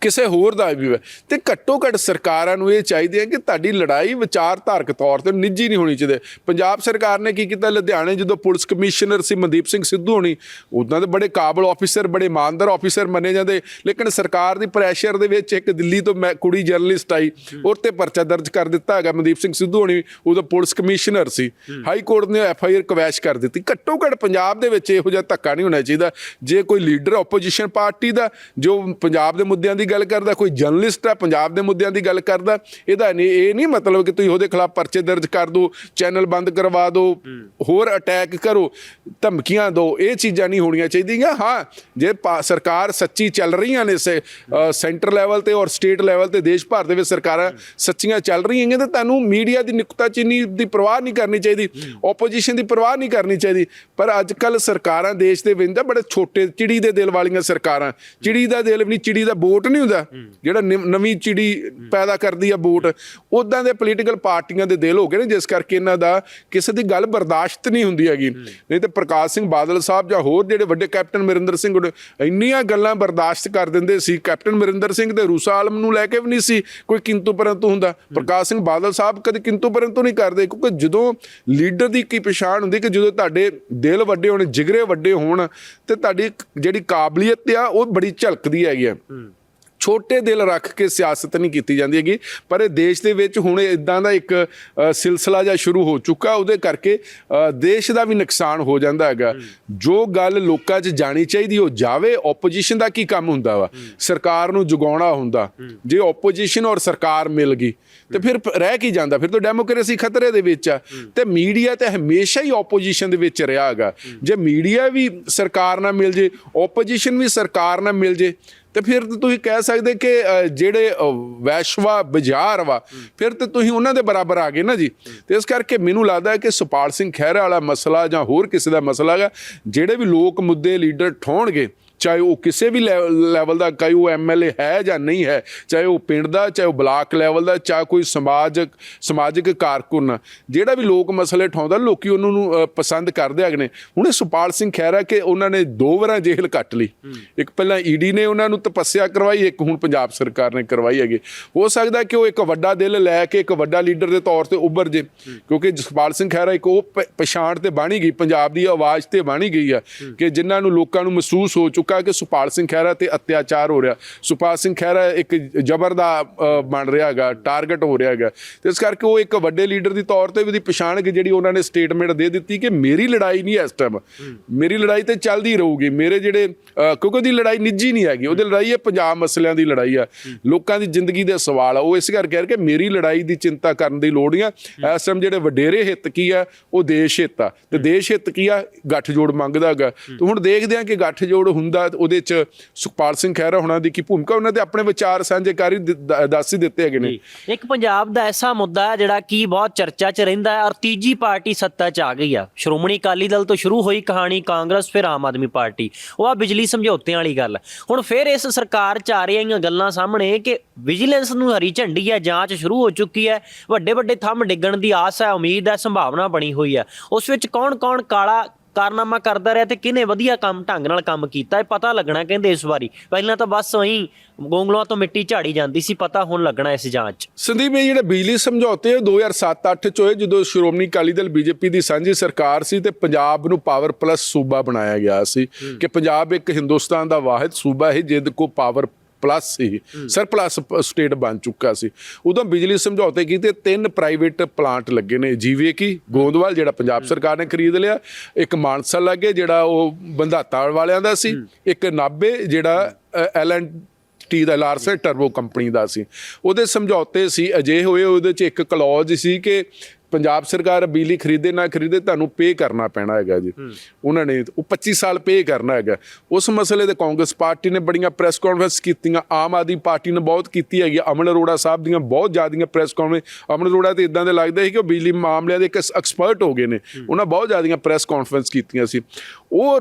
B: ਕਿਸੇ ਹੋਰ ਦਾ ਵੀ ਹੋਵੇ। ਤੇ ਘੱਟੋ ਘੱਟ ਸਰਕਾਰਾਂ ਨੂੰ ਇਹ ਚਾਹੀਦੀ ਹੈ ਕਿ ਤੁਹਾਡੀ ਲੜਾਈ ਵਿਚਾਰਧਾਰਕ ਤੌਰ ਤੇ ਨਿੱਜੀ ਨਹੀਂ ਹੋਣੀ ਚਾਹੀਦੀ। ਪੰਜਾਬ ਸਰਕਾਰ ਨੇ ਕੀ ਕੀਤਾ? ਲੁਧਿਆਣੇ ਜਦੋਂ ਪੁਲਿਸ ਕਮਿਸ਼ਨਰ ਸੀ ਮਨਦੀਪ ਸਿੰਘ ਸਿੱਧੂ ਹੋਣੀ ਉਦਾਂ ਦੇ ਬੜੇ ਕਾਬਲ ਆਫੀਸਰ ਬੜੇ ਇਮਾਨਦਾਰ ਆਫੀਸਰ ਮੰਨੇ ਜਾਂਦੇ। ਲੇਕਿਨ ਸਰਕਾਰ ਦੀ ਪ੍ਰੈਸ਼ਰ ਦੇ ਵਿੱਚ ਇੱਕ ਦਿੱਲੀ ਤੋਂ ਮੈਂ ਕੁੜੀ ਜਰਨਲਿਸਟ ਆਈ ਉਹ ਤੇ ਪਰਚਾ ਦਰਜ ਕਰ ਦਿੱਤਾ ਹੈਗਾ ਮਨਦੀਪ ਸਿੰਘ ਸਿੱਧੂ ਹੋਣੀ ਉਦੋਂ ਪੁਲਿਸ ਕਮਿਸ਼ਨਰ ਸੀ। ਹਾਈ ਕੋਰਟ ਨੇ ਐਫ ਆਈ ਆਰ ਕਵੈਸ਼ ਕਰ ਦਿੱਤੀ। ਘੱਟੋ ਘੱਟ ਪੰਜਾਬ ਦੇ ਵਿੱਚ ਇਹੋ ਜਿਹਾ ਧੱਕਾ ਨਹੀਂ ਹੋਣਾ ਚਾਹੀਦਾ। ਜੇ ਕੋਈ ਲੀਡਰ ਆਪੋਜੀਸ਼ਨ ਪਾਰਟੀ ਦਾ ਜੋ ਪੰਜਾਬ ਦੇ ਮੁੱਦਿਆਂ ਦੀ ਗੱਲ ਕਰਦਾ ਕੋਈ ਜਰਨਲਿਸਟ ਆ ਪੰਜਾਬ ਦੇ ਮੁੱਦਿਆਂ ਦੀ ਗੱਲ ਕਰਦਾ ਇਹਦਾ ਨਹੀਂ ਇਹ ਨਹੀਂ ਮਤਲਬ ਕਿ ਤੁਸੀਂ ਉਹਦੇ ਖਿਲਾਫ ਪਰਚੇ ਦਰਜ ਕਰ ਦਿਓ ਚੈਨਲ ਬੰਦ ਕਰਵਾ ਦਿਓ ਹੋਰ ਅਟੈਕ ਕਰੋ ਧਮਕੀਆਂ ਦਿਓ ਇਹ ਚੀਜ਼ਾਂ ਨਹੀਂ ਹੋਣੀਆਂ ਚਾਹੀਦੀਆਂ। ਹਾਂ ਜੇ ਸਰਕਾਰ ਸੱਚੀ ਚੱਲ ਰਹੀਆਂ ਨੇ ਸੈਂਟਰ ਲੈਵਲ ਤੇ ਔਰ ਸਟੇਟ ਲੈਵਲ ਤੇ ਦੇਸ਼ ਭਰ ਦੇ ਵਿੱਚ ਸਰਕਾਰਾਂ ਸੱਚੀਆਂ ਚੱਲ ਰਹੀਆਂ ਨੇ ਤਾਂ ਤੁਹਾਨੂੰ ਮੀਡੀਆ ਦੀ ਨੁਕਤਾਚੀਨੀ ਦੀ ਪਰਵਾਹ ਨਹੀਂ ਕਰਨੀ ਚਾਹੀਦੀ ਆਪੋਜੀਸ਼ਨ ਦੀ ਪਰਵਾਹ ਨਹੀਂ ਕਰਨੀ ਚਾਹੀਦੀ। ਪਰ ਅੱਜ ਕੱਲ ਸਰਕਾਰਾਂ ਦੇਸ਼ ਦੇ ਵਿੱਚ ਬੜੇ ਛੋਟੇ ਚਿੜੀ ਦੇ ਦਿਲ ਵਾਲੀਆਂ ਸਰਕਾਰਾਂ ਚਿੜੀ ਦਾ ਦਿਲ ਵੀ ਨਹੀਂ ਚਿੜੀ ਦਾ ਵੋਟ ਨਹੀਂ ਹੁੰਦਾ ਜਿਹੜਾ ਨਵੀਂ ਚਿੜੀ ਪੈਦਾ ਕਰਦੀ ਆ ਵੋਟ ਉਦਾਂ ਦੇ ਪੋਲੀਟੀਕਲ ਪਾਰਟੀਆਂ ਦੇ ਦਿਲ ਹੋ ਗਏ ਨੇ ਜਿਸ ਕਰਕੇ ਇਹਨਾਂ ਦਾ ਕਿਸੇ ਦੀ ਗੱਲ ਬਰਦਾਸ਼ਤ ਨਹੀਂ ਹੁੰਦੀ ਹੈਗੀ। ਨਹੀਂ ਤੇ ਪ੍ਰਕਾਸ਼ ਸਿੰਘ ਬਾਦਲ ਸਾਹਿਬ ਜਾਂ ਹੋਰ ਜਿਹੜੇ ਵੱਡੇ ਕੈਪਟਨ ਅਮਰਿੰਦਰ ਸਿੰਘ ਇੰਨੀਆਂ ਗੱਲਾਂ ਬਰਦਾਸ਼ਤ ਕਰ ਦਿੰਦੇ ਸੀ ਕੈਪਟਨ ਅਮਰਿੰਦਰ ਸਿੰਘ ਤੇ ਰੂਸਾ ਆਲਮ ਨੂੰ ਲੈ ਕੇ ਵੀ ਨਹੀਂ ਸੀ ਕੋਈ ਕਿੰਤੂ ਪਰੰਤੂ ਹੁੰਦਾ। ਪ੍ਰਕਾਸ਼ ਸਿੰਘ ਬਾਦਲ ਸਾਹਿਬ ਕਦੇ ਕਿੰਤੂ ਪਰੰਤੂ ਨਹੀਂ ਕਰਦੇ ਕਿਉਂਕਿ ਜਦੋਂ ਲੀਡਰ ਦੀ ਕੀ ਪਛਾਣ ਹੁੰਦੀ ਕਿ ਜਦੋਂ ਤੁਹਾਡੇ ਦਿਲ ਵੱਡੇ ਹੋਣ ਜਿਗਰੇ ਵੱਡੇ ਹੋਣ ਤੇ ਤੁਹਾਡੀ ਜਿਹੜੀ ਕਾਬਲੀਅਤ ਆ ਉਹ ਬੜੀ ਝਲਕਦੀ ਹੈਗੀ ਆ। ਛੋਟੇ ਦਿਲ ਰੱਖ ਕੇ ਸਿਆਸਤ ਨਹੀਂ ਕੀਤੀ ਜਾਂਦੀ ਹੈਗੀ ਪਰ ਇਹ ਦੇਸ਼ ਦੇ ਵਿੱਚ ਹੁਣ ਇਦਾਂ ਦਾ ਇੱਕ ਸਿਲਸਿਲਾ ਜਿਹਾ ਸ਼ੁਰੂ ਹੋ ਚੁੱਕਾ ਉਹਦੇ ਕਰਕੇ ਦੇਸ਼ ਦਾ ਵੀ ਨੁਕਸਾਨ ਹੋ ਜਾਂਦਾ ਹੈਗਾ। ਜੋ ਗੱਲ ਲੋਕਾਂ 'ਚ ਜਾਣੀ ਚਾਹੀਦੀ ਉਹ ਜਾਵੇ ਆਪੋਜੀਸ਼ਨ ਦਾ ਕੀ ਕੰਮ ਹੁੰਦਾ ਵਾ? ਸਰਕਾਰ ਨੂੰ ਜਗਾਉਣਾ ਹੁੰਦਾ। ਜੇ ਆਪੋਜੀਸ਼ਨ ਔਰ ਸਰਕਾਰ ਮਿਲ ਗਈ ਤੇ ਫਿਰ ਰਹਿ ਕੀ ਜਾਂਦਾ? ਫਿਰ ਤਾਂ ਡੈਮੋਕ੍ਰੇਸੀ ਖਤਰੇ ਦੇ ਵਿੱਚ ਆ। ਤੇ ਮੀਡੀਆ ਤੇ ਹਮੇਸ਼ਾ ਹੀ ਆਪੋਜੀਸ਼ਨ ਦੇ ਵਿੱਚ ਰਿਹਾ ਹੈਗਾ। ਜੇ ਮੀਡੀਆ ਵੀ ਸਰਕਾਰ ਨਾਲ ਮਿਲ ਜੇ ਆਪੋਜੀਸ਼ਨ ਵੀ ਸਰਕਾਰ ਨਾਲ ਮਿਲ ਜੇ ਤੇ ਫਿਰ ਤਾਂ ਤੁਸੀਂ ਕਹਿ ਸਕਦੇ ਕਿ ਜਿਹੜੇ ਵੈਸ਼ਵਾ ਬਾਜ਼ਾਰ ਵਾ, ਫਿਰ ਤੇ ਤੁਸੀਂ ਉਹਨਾਂ ਦੇ ਬਰਾਬਰ ਆ ਗਏ ਨਾ ਜੀ। ਤੇ ਇਸ ਕਰਕੇ ਮੈਨੂੰ ਲੱਗਦਾ ਹੈ ਕਿ ਸੁਪਾਲ ਸਿੰਘ ਖਹਿਰਾ ਵਾਲਾ ਮਸਲਾ ਜਾਂ ਹੋਰ ਕਿਸੇ ਦਾ ਮਸਲਾ ਹੈਗਾ, ਜਿਹੜੇ ਵੀ ਲੋਕ ਮੁੱਦੇ ਲੀਡਰ ਠੋਣਗੇ ਚਾਹੇ ਉਹ ਕਿਸੇ ਵੀ ਲੈਵਲ ਦਾ ਚਾਹੇ ਉਹ ਐਮਐਲਏ ਹੈ ਜਾਂ ਨਹੀਂ ਹੈ ਚਾਹੇ ਉਹ ਪਿੰਡ ਦਾ ਚਾਹੇ ਉਹ ਬਲਾਕ ਲੈਵਲ ਦਾ ਚਾਹੇ ਕੋਈ ਸਮਾਜਿਕ ਸਮਾਜਿਕ ਕਾਰਕੁਨ ਜਿਹੜਾ ਵੀ ਲੋਕ ਮਸਲੇ ਠਾਉਂਦਾ ਲੋਕੀ ਉਹਨੂੰ ਨੂੰ ਪਸੰਦ ਕਰਦੇ ਹੈਗੇ ਨੇ। ਹੁਣ ਸੁਪਾਲ ਸਿੰਘ ਖਹਿਰਾ ਕਿ ਉਹਨਾਂ ਨੇ ਦੋ ਵਾਰਾਂ ਜੇਲ੍ਹ ਕੱਟ ਲਈ। ਇੱਕ ਪਹਿਲਾਂ ਈਡੀ ਨੇ ਉਹਨਾਂ ਨੂੰ ਤਪੱਸਿਆ ਕਰਵਾਈ ਇੱਕ ਹੁਣ ਪੰਜਾਬ ਸਰਕਾਰ ਨੇ ਕਰਵਾਈ ਹੈਗੀ। ਹੋ ਸਕਦਾ ਕਿ ਉਹ ਇੱਕ ਵੱਡਾ ਦਿਲ ਲੈ ਕੇ ਇੱਕ ਵੱਡਾ ਲੀਡਰ ਦੇ ਤੌਰ ਤੇ ਉੱਭਰ ਜੇ ਕਿਉਂਕਿ ਜਸਪਾਲ ਸਿੰਘ ਖਹਿਰਾ ਇੱਕ ਉਹ ਪਛਾਣ ਤੇ ਬਣੀ ਗਈ ਪੰਜਾਬ ਦੀ ਆਵਾਜ਼ ਤੇ ਬਣੀ ਗਈ ਆ ਕਿ ਜਿਨ੍ਹਾਂ ਨੂੰ ਲੋਕਾਂ ਨੂੰ ਮਹਿਸੂਸ ਹੋ ਚੁੱਕਾ ਕਿ ਸੁਪਾਲ ਸਿੰਘ ਖਹਿਰਾ ਤੇ ਅਤਿਆਚਾਰ ਹੋ ਰਿਹਾ। ਸੁਪਾਲ ਸਿੰਘ ਖਹਿਰਾ ਇੱਕ ਜ਼ਬਰ ਦਾ ਬਣ ਰਿਹਾ ਹੈਗਾ ਟਾਰਗੇਟ ਹੋ ਰਿਹਾ ਹੈਗਾ। ਤੇ ਇਸ ਕਰਕੇ ਉਹ ਇੱਕ ਵੱਡੇ ਲੀਡਰ ਦੀ ਤੌਰ ਤੇ ਵੀ ਉਹਦੀ ਪਛਾਣ ਕਿ ਜਿਹੜੀ ਉਹਨਾਂ ਨੇ ਸਟੇਟਮੈਂਟ ਦੇ ਦਿੱਤੀ ਕਿ ਮੇਰੀ ਲੜਾਈ ਨਹੀਂ ਇਸ ਟਾਈਮ ਮੇਰੀ ਲੜਾਈ ਤੇ ਚੱਲਦੀ ਰਹੂਗੀ। ਮੇਰੇ ਜਿਹੜੇ ਕਿਉਂਕਿ ਉਹਦੀ ਲੜਾਈ ਨਿੱਜੀ ਨਹੀਂ ਹੈਗੀ। ਉਹਦੀ ਲੜਾਈ ਹੈ ਪੰਜਾਬ ਮਸਲਿਆਂ ਦੀ ਲੜਾਈ ਆ ਲੋਕਾਂ ਦੀ ਜ਼ਿੰਦਗੀ ਦੇ ਸਵਾਲ ਆ। ਉਹ ਇਸ ਕਰਕੇ ਕਹਿ ਰਿਹਾ ਕਿ ਮੇਰੀ ਲੜਾਈ ਦੀ ਚਿੰਤਾ ਕਰਨ ਦੀ ਲੋੜ ਨਹੀਂ ਆ। ਇਸ ਟਾਈਮ ਜਿਹੜੇ ਵਡੇਰੇ ਹਿੱਤ ਕੀ ਆ ਉਹ ਦੇਸ਼ ਹਿੱਤ ਆ। ਤੇ ਦੇਸ਼ ਹਿੱਤ ਕੀ ਆ? ਗੱਠਜੋੜ ਮੰਗਦਾ ਹੈਗਾ। ਤੇ ਹੁਣ ਦੇਖਦੇ ਆ ਕਿ ਗੱਠਜੋੜ ਹੁੰਦਾ ਤੇ ਉਹਦੇ ਚ ਸੁਖਪਾਲ ਸਿੰਘ ਖਹਿਰਾ ਹੋਣਾ ਦੀ ਕੀ ਭੂਮਿਕਾ, ਉਹਨਾਂ ਦੇ ਆਪਣੇ ਵਿਚਾਰ ਸਾਂਝੇਕਾਰੀ ਦੱਸ ਹੀ ਦਿੱਤੇ ਹੈਗੇ ਨੇ।
A: ਇੱਕ ਪੰਜਾਬ ਦਾ ਐਸਾ ਮੁੱਦਾ ਹੈ, ਜਿਹੜਾ ਕੀ ਬਹੁਤ ਚਰਚਾ 'ਚ ਰਹਿੰਦਾ ਹੈ ਔਰ ਤੀਜੀ ਪਾਰਟੀ ਸੱਤਾ 'ਚ ਆ ਗਈ ਆ। ਸ਼੍ਰੋਮਣੀ ਅਕਾਲੀ ਦਲ ਤੋਂ ਸ਼ੁਰੂ ਹੋਈ ਕਹਾਣੀ ਕਾਂਗਰਸ, ਫਿਰ ਆਮ ਆਦਮੀ ਪਾਰਟੀ। ਉਹ ਆ ਬਿਜਲੀ ਸਮਝੌਤਿਆਂ ਵਾਲੀ ਗੱਲ। ਹੁਣ ਫਿਰ ਇਸ ਸਰਕਾਰ 'ਚ ਆ ਰਹੀਆਂ ਗੱਲਾਂ ਸਾਹਮਣੇ ਕਿ ਵਿਜੀਲੈਂਸ ਨੂੰ ਹਰੀ ਝੰਡੀ ਹੈ, ਜਾਂਚ ਸ਼ੁਰੂ ਹੋ ਚੁੱਕੀ ਹੈ। ਵੱਡੇ ਵੱਡੇ ਥੰਮ ਡਿੱਗਣ ਦੀ ਆਸ ਹੈ, ਉਮੀਦ ਹੈ, ਸੰਭਾਵਨਾ ਬਣੀ ਹੋਈ ਹੈ। ਉਸ ਵਿੱਚ ਕੌਣ-ਕੌਣ ਕਾਲਾ ਕਾਰਨਾਮਾ ਕਰਦਾ ਰਿਹਾ ਤੇ ਕਿਹਨੇ ਵਧੀਆ ਕੰਮ ਢੰਗ ਨਾਲ ਕੰਮ ਕੀਤਾ ਇਹ ਪਤਾ ਲੱਗਣਾ ਕਹਿੰਦੇ ਇਸ ਵਾਰੀ। ਪਹਿਲਾਂ ਤਾਂ ਬਸ ਉਹੀ ਗੋਂਗਲੋਆਂ ਤੋਂ ਮਿੱਟੀ ਝਾੜੀ ਜਾਂਦੀ ਸੀ ਪਤਾ ਹੁਣ ਲੱਗਣਾ ਇਸ ਜਾਂਚ।
B: ਸੰਦੀਪ ਇਹ ਜਿਹੜੇ ਬਿਜਲੀ ਸਮਝੌਤੇ 2007-8 ਚ ਹੋਏ ਜਦੋਂ ਸ਼੍ਰੋਮਣੀ ਅਕਾਲੀ ਦਲ ਬੀਜੇਪੀ ਦੀ ਸਾਂਝੀ ਸਰਕਾਰ ਸੀ ਤੇ ਪੰਜਾਬ ਨੂੰ ਪਾਵਰ ਪਲੱਸ ਸੂਬਾ ਬਣਾਇਆ ਗਿਆ ਸੀ ਕਿ ਪੰਜਾਬ ਇੱਕ ਹਿੰਦੁਸਤਾਨ ਦਾ ਵਾਹਿਦ ਸੂਬਾ ਹੈ ਜਿਹਦੇ ਕੋ ਪਾਵਰ ਪਲੱਸ ਸੀ। ਸਰਪਲਸ ਸਟੇਟ ਬਣ ਚੁੱਕਾ ਸੀ। ਉਦੋਂ ਬਿਜਲੀ ਸਮਝੌਤੇ ਕੀਤੇ ਤਿੰਨ ਪ੍ਰਾਈਵੇਟ ਪਲਾਂਟ ਲੱਗੇ ਨੇ ਜੀਵੇ ਕੀ ਗੋਂਦਵਾਲ ਜਿਹੜਾ ਪੰਜਾਬ ਸਰਕਾਰ ਨੇ ਖਰੀਦ ਲਿਆ ਇੱਕ ਮਾਨਸਾ ਲੱਗੇ ਜਿਹੜਾ ਉਹ ਬੰਧਾਤਾ ਵਾਲਿਆਂ ਦਾ ਸੀ ਇੱਕ ਨਾਬੇ ਜਿਹੜਾ ਐਲਐਨ ਟੀ ਦਾ ਲਾਰਸਨ ਟਰਬੋ ਕੰਪਨੀ ਦਾ ਸੀ। ਉਹਦੇ ਸਮਝੌਤੇ ਸੀ ਅਜੇ ਹੋਏ ਉਹਦੇ ਚ ਇੱਕ ਕਲੌਜ਼ ਸੀ ਕਿ ਪੰਜਾਬ ਸਰਕਾਰ ਬਿਜਲੀ ਖਰੀਦੇ ਨਾ ਖਰੀਦੇ ਤੁਹਾਨੂੰ ਪੇ ਕਰਨਾ ਪੈਣਾ ਹੈਗਾ ਜੀ। ਉਹਨਾਂ ਨੇ ਉਹ 25 ਸਾਲ ਪੇ ਕਰਨਾ ਹੈਗਾ। ਉਸ ਮਸਲੇ ਤੇ ਕਾਂਗਰਸ ਪਾਰਟੀ ਨੇ ਬੜੀਆਂ ਪ੍ਰੈਸ ਕਾਨਫਰੰਸ ਕੀਤੀਆਂ ਆਮ ਆਦਮੀ ਪਾਰਟੀ ਨੇ ਬਹੁਤ ਕੀਤੀ ਹੈਗੀ। ਅਮਨ ਅਰੋੜਾ ਸਾਹਿਬ ਦੀਆਂ ਬਹੁਤ ਜ਼ਿਆਦੀਆਂ ਪ੍ਰੈਸ ਕਾਨਫਰੰਸ ਅਮਨ ਅਰੋੜਾ ਤੇ ਇਦਾਂ ਦੇ ਲੱਗਦਾ ਸੀ ਕਿ ਉਹ ਬਿਜਲੀ ਮਾਮਲਿਆਂ ਦੇ ਇੱਕ ਐਕਸਪਰਟ ਹੋ ਗਏ ਨੇ। ਉਹਨਾਂ ਬਹੁਤ ਜ਼ਿਆਦੀਆਂ ਪ੍ਰੈਸ ਕਾਨਫਰੰਸ ਕੀਤੀਆਂ ਸੀ। ਉਹ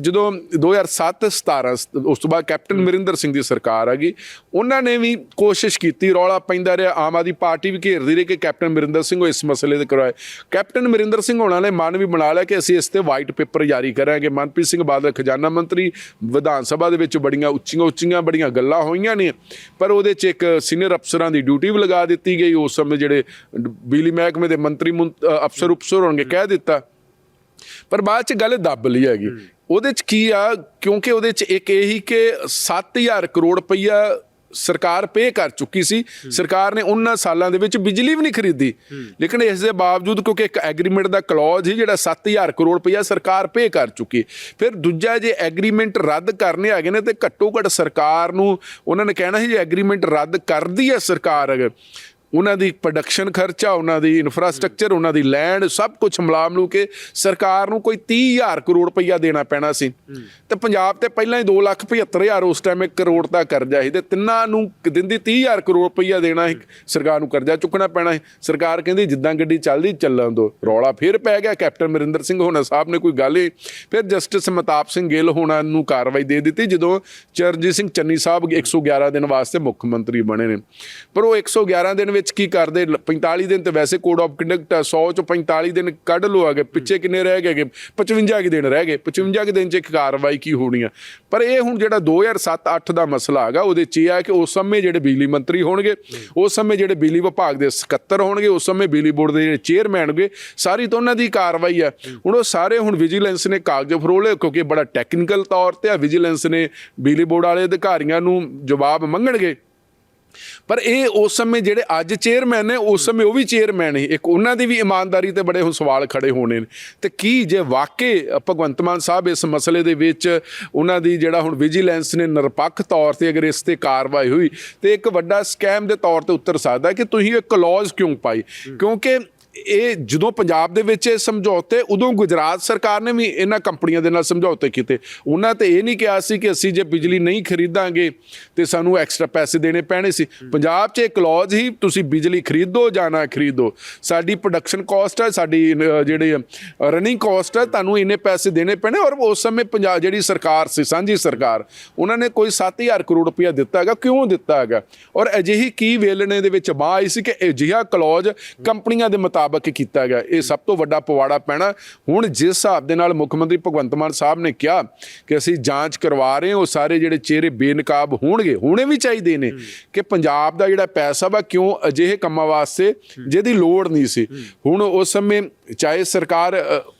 B: ਜਦੋਂ 2007 17 ਉਸ ਤੋਂ ਬਾਅਦ ਕੈਪਟਨ ਅਮਰਿੰਦਰ ਸਿੰਘ ਦੀ ਸਰਕਾਰ ਆ ਗਈ। ਉਹਨਾਂ ਨੇ ਵੀ ਕੋਸ਼ਿਸ਼ ਕੀਤੀ ਰੌਲਾ ਪੈਂਦਾ ਰਿਹਾ। ਆਮ ਆਦਮੀ ਪਾਰਟੀ ਵੀ ਘੇਰਦੀ ਰਹੀ ਕਿ ਕੈਪਟਨ ਅਮਰਿੰਦਰ ਸਿੰਘ ਉਹ ਇਸ ਮਸਲੇ ਤੇ ਕਰਵਾਏ। ਕੈਪਟਨ ਅਮਰਿੰਦਰ ਸਿੰਘ ਹੋਣਾ ਨੇ ਮਨ ਵੀ ਬਣਾ ਲਿਆ ਕਿ ਅਸੀਂ ਇਸ ਤੇ ਵਾਈਟ ਪੇਪਰ ਜਾਰੀ ਕਰਾਂਗੇ। ਮਨਪ੍ਰੀਤ ਸਿੰਘ ਬਾਦਲ ਖਜ਼ਾਨਾ ਮੰਤਰੀ ਵਿਧਾਨ ਸਭਾ ਦੇ ਵਿੱਚ ਬੜੀਆਂ ਉੱਚੀਆਂ ਉੱਚੀਆਂ ਬੜੀਆਂ ਗੱਲਾਂ ਹੋਈਆਂ ਨੇ ਪਰ ਉਹਦੇ 'ਚ ਇੱਕ ਸੀਨੀਅਰ ਅਫਸਰਾਂ ਦੀ ਡਿਊਟੀ ਵੀ ਲਗਾ ਦਿੱਤੀ ਗਈ। ਉਸ ਸਮੇਂ ਜਿਹੜੇ ਬਿਜਲੀ ਮਹਿਕਮੇ ਦੇ ਮੰਤਰੀ ਅਫਸਰ ਉਪਸਰ ਹੋਣਗੇ ਕਹਿ ਦਿੱਤਾ। ਪਰ ਬਾਅਦ ਚ ਗੱਲ ਦੱਬ ਲਈ ਹੈਗੀ। ਉਹਦੇ ਚ ਕੀ ਆ ਕਿਉਂਕਿ ਉਹਦੇ ਚ ਇੱਕ ਇਹੀ ਕਿ 7000 ਕਰੋੜ ਰੁਪਈਆ ਸਰਕਾਰ ਪੇ ਕਰ ਚੁੱਕੀ ਸੀ। ਸਰਕਾਰ ਨੇ ਉਹਨਾਂ ਸਾਲਾਂ ਦੇ ਵਿੱਚ ਬਿਜਲੀ ਵੀ ਨਹੀਂ ਖਰੀਦੀ। ਲੇਕਿਨ ਇਸ ਦੇ ਬਾਵਜੂਦ ਕਿਉਂਕਿ ਇੱਕ ਐਗਰੀਮੈਂਟ ਦਾ ਕਲੌਜ਼ ਸੀ ਜਿਹੜਾ 7000 ਕਰੋੜ ਰੁਪਇਆ ਸਰਕਾਰ ਪੇ ਕਰ ਚੁੱਕੀ ਫਿਰ ਦੂਜਾ ਜੇ ਐਗਰੀਮੈਂਟ ਰੱਦ ਕਰਨੇ ਹੈਗੇ ਨੇ ਤੇ ਘੱਟੋ ਘੱਟ ਸਰਕਾਰ ਨੂੰ ਉਹਨਾਂ ਨੇ ਕਹਿਣਾ ਸੀ ਜੇ ਐਗਰੀਮੈਂਟ ਰੱਦ ਕਰਦੀ ਹੈ ਸਰਕਾਰ ਉਹਨਾਂ ਦੀ ਪ੍ਰੋਡਕਸ਼ਨ ਖਰਚਾ ਉਹਨਾਂ ਦੀ ਇਨਫਰਾਸਟ੍ਰਕਚਰ ਉਹਨਾਂ ਦੀ ਲੈਂਡ ਸਭ ਕੁਝ ਮਿਲਾ ਮਿਲੂ ਕੇ ਸਰਕਾਰ ਨੂੰ ਕੋਈ 30000 ਕਰੋੜ ਰੁਪਈਆ ਦੇਣਾ ਪੈਣਾ ਸੀ। ਤੇ ਪੰਜਾਬ ਤੇ ਪਹਿਲਾਂ ਹੀ 2 ਲੱਖ 75000 ਉਸ ਟਾਈਮ ਇੱਕ ਕਰੋੜ ਦਾ ਕਰਜ਼ਾ ਸੀ ਤੇ ਤਿੰਨਾਂ ਨੂੰ ਦਿੰਦੀ 30000 ਕਰੋੜ ਰੁਪਈਆ ਦੇਣਾ ਸੀ ਸਰਕਾਰ ਨੂੰ ਕਰਜ਼ਾ ਚੁੱਕਣਾ ਪੈਣਾ ਸੀ। ਸਰਕਾਰ ਕਹਿੰਦੀ ਜਿੱਦਾਂ ਗੱਡੀ ਚੱਲਦੀ ਚੱਲਣ ਦੋ। ਰੌਲਾ ਫਿਰ ਪੈ ਗਿਆ ਕੈਪਟਨ ਅਮਰਿੰਦਰ ਸਿੰਘ ਹੋਣਾ ਸਾਹਿਬ ਨੇ ਕੋਈ ਗੱਲ ਹੀ ਫਿਰ ਜਸਟਿਸ ਮਤਾਪ ਸਿੰਘ ਗਿੱਲ ਹੋਣਾ ਨੂੰ ਕਾਰਵਾਈ ਦੇ ਦਿੱਤੀ ਜਦੋਂ ਚਰਨਜੀਤ ਸਿੰਘ ਚੰਨੀ ਸਾਹਿਬ 111 ਦਿਨ ਵਾਸਤੇ ਮੁੱਖ ਮੰਤਰੀ ਬਣੇ ਨੇ। ਪਰ ਉਹ 111 ਦਿਨ ਵਿੱਚ ਕੀ ਕਰਦੇ? ਲ- 45 ਦਿਨ ਤੇ ਵੈਸੇ ਕੋਡ ਆਫ ਕੰਡਕਟ ਆ 100 ਚੋਂ 45 ਦਿਨ ਕੱਢ ਲੋ ਆਗੇ ਪਿੱਛੇ ਕਿੰਨੇ ਰਹਿ ਗਏ ਗੇ? 55 ਕੁ ਦਿਨ ਰਹਿ ਗਏ 55 ਕੁ ਦਿਨ ਚ ਇੱਕ ਕਾਰਵਾਈ ਕੀ ਹੋਣੀ ਆ? ਪਰ ਇਹ ਹੁਣ ਜਿਹੜਾ 2007-8 ਦਾ ਮਸਲਾ ਹੈਗਾ, ਉਹਦੇ ਚ ਇਹ ਆ ਕਿ ਉਸ ਸਮੇਂ ਜਿਹੜੇ ਬਿਜਲੀ ਮੰਤਰੀ ਹੋਣਗੇ, ਉਸ ਸਮੇਂ ਜਿਹੜੇ ਬਿਜਲੀ ਵਿਭਾਗ ਦੇ ਸਕੱਤਰ ਹੋਣਗੇ, ਉਸ ਸਮੇਂ ਬਿਜਲੀ ਬੋਰਡ ਦੇ ਜਿਹੜੇ ਚੇਅਰਮੈਨ ਹੋਣਗੇ, ਸਾਰੀ ਤਾਂ ਉਹਨਾਂ ਦੀ ਕਾਰਵਾਈ ਆ। ਹੁਣ ਉਹ ਸਾਰੇ ਹੁਣ ਵਿਜੀਲੈਂਸ ਨੇ ਕਾਗਜ਼ ਫਰੋਲੇ ਕਿਉਂਕਿ ਬੜਾ ਟੈਕਨੀਕਲ ਤੌਰ ਤੇ ਆ ਵਿਜੀਲੈਂਸ ਨੇ ਬਿਜਲੀ ਬੋਰਡ ਵਾਲੇ ਅਧਿਕਾਰੀਆਂ ਨੂੰ ਜਵਾਬ ਮੰਗਣਗੇ। ਪਰ ਇਹ ਉਸ ਸਮੇਂ ਜਿਹੜੇ ਅੱਜ ਚੇਅਰਮੈਨ ਨੇ ਉਸ ਸਮੇਂ ਉਹ ਵੀ ਚੇਅਰਮੈਨ ਸੀ। ਇੱਕ ਉਹਨਾਂ ਦੀ ਵੀ ਇਮਾਨਦਾਰੀ ਤੇ ਬੜੇ ਹੁਣ ਸਵਾਲ ਖੜੇ ਹੋਣੇ ਨੇ। ਤੇ ਕੀ ਜੇ ਵਾਕਈ ਭਗਵੰਤ ਮਾਨ ਸਾਹਿਬ ਇਸ ਮਸਲੇ ਦੇ ਵਿੱਚ ਉਹਨਾਂ ਦੀ ਜਿਹੜਾ ਹੁਣ ਵਿਜੀਲੈਂਸ ਨੇ ਨਿਰਪੱਖ ਤੌਰ ਤੇ ਅਗਰ ਇਸ ਤੇ ਕਾਰਵਾਈ ਹੋਈ ਤੇ ਇੱਕ ਵੱਡਾ ਸਕੈਮ ਦੇ ਤੌਰ ਤੇ ਉਤਰ ਸਕਦਾ ਕਿ ਤੁਸੀਂ ਇਹ ਕਲੌਜ਼ ਕਿਉਂ ਪਾਈ? ਕਿਉਂਕਿ ਇਹ ਜਦੋਂ ਪੰਜਾਬ ਦੇ ਵਿੱਚ ਇਹ ਸਮਝੌਤੇ ਉਦੋਂ ਗੁਜਰਾਤ ਸਰਕਾਰ ਨੇ ਵੀ ਇਹਨਾਂ ਕੰਪਨੀਆਂ ਦੇ ਨਾਲ ਸਮਝੌਤੇ ਕੀਤੇ। ਉਹਨਾਂ ਤੇ ਇਹ ਨਹੀਂ ਕਿਹਾ ਸੀ ਕਿ ਅਸੀਂ ਜੇ ਬਿਜਲੀ ਨਹੀਂ ਖਰੀਦਾਂਗੇ ਤੇ ਸਾਨੂੰ ਐਕਸਟਰਾ ਪੈਸੇ ਦੇਣੇ ਪੈਣੇ ਸੀ। ਪੰਜਾਬ 'ਚ ਇਹ ਕਲੌਜ਼ ਹੀ ਤੁਸੀਂ ਬਿਜਲੀ ਖਰੀਦੋ ਜਾਂ ਨਾ ਖਰੀਦੋ। ਸਾਡੀ ਪ੍ਰੋਡਕਸ਼ਨ ਕਾਸਟ ਹੈ ਸਾਡੀ ਜਿਹੜੇ ਰਨਿੰਗ ਕਾਸਟ ਹੈ ਤੁਹਾਨੂੰ ਇੰਨੇ ਪੈਸੇ ਦੇਣੇ ਪੈਣੇ। ਔਰ ਉਸ ਸਮੇਂ ਪੰਜਾਬ ਜਿਹੜੀ ਸਰਕਾਰ ਸੀ ਸਾਂਝੀ ਸਰਕਾਰ ਉਹਨਾਂ ਨੇ ਕੋਈ 7000 ਕਰੋੜ ਰੁਪਇਆ ਦਿੱਤਾ ਹੈਗਾ। ਕਿਉਂ ਦਿੱਤਾ ਹੈਗਾ? ਔਰ ਅਜਿਹੀ ਕੀ ਵੇਲਣੇ ਦੇ ਵਿੱਚ ਬਾਹ ਆਈ ਸੀ ਕਿ ਅਜਿਹਾ ਕਲੌਜ਼ ਕੰਪਨੀਆਂ ਦੇ ਮੁਤਾਬਕ ਕੀਤਾ ਗਿਆ। ਇਹ ਸਭ ਤੋਂ ਵੱਡਾ ਪਵਾੜਾ ਪੈਣਾ। ਹੁਣ ਜਿਸ ਹਿਸਾਬ ਦੇ ਨਾਲ ਮੁੱਖ ਮੰਤਰੀ ਭਗਵੰਤ ਮਾਨ ਸਾਹਿਬ ਨੇ ਕਿਹਾ ਕਿ ਅਸੀਂ ਜਾਂਚ ਕਰਵਾ ਰਹੇ ਹਾਂ, ਉਹ ਸਾਰੇ ਜਿਹੜੇ ਚਿਹਰੇ ਬੇਨਕਾਬ ਹੋਣਗੇ, ਹੋਣੇ ਵੀ ਚਾਹੀਦੇ ਨੇ ਕਿ ਪੰਜਾਬ ਦਾ ਜਿਹੜਾ ਪੈਸਾ ਵਾ ਕਿਉਂ ਅਜਿਹੇ ਕੰਮਾਂ ਵਾਸਤੇ ਜਿਹਦੀ ਲੋੜ ਨਹੀਂ ਸੀ। ਹੁਣ ਉਸ ਸਮੇਂ ਚਾਹੇ ਸਰਕਾਰ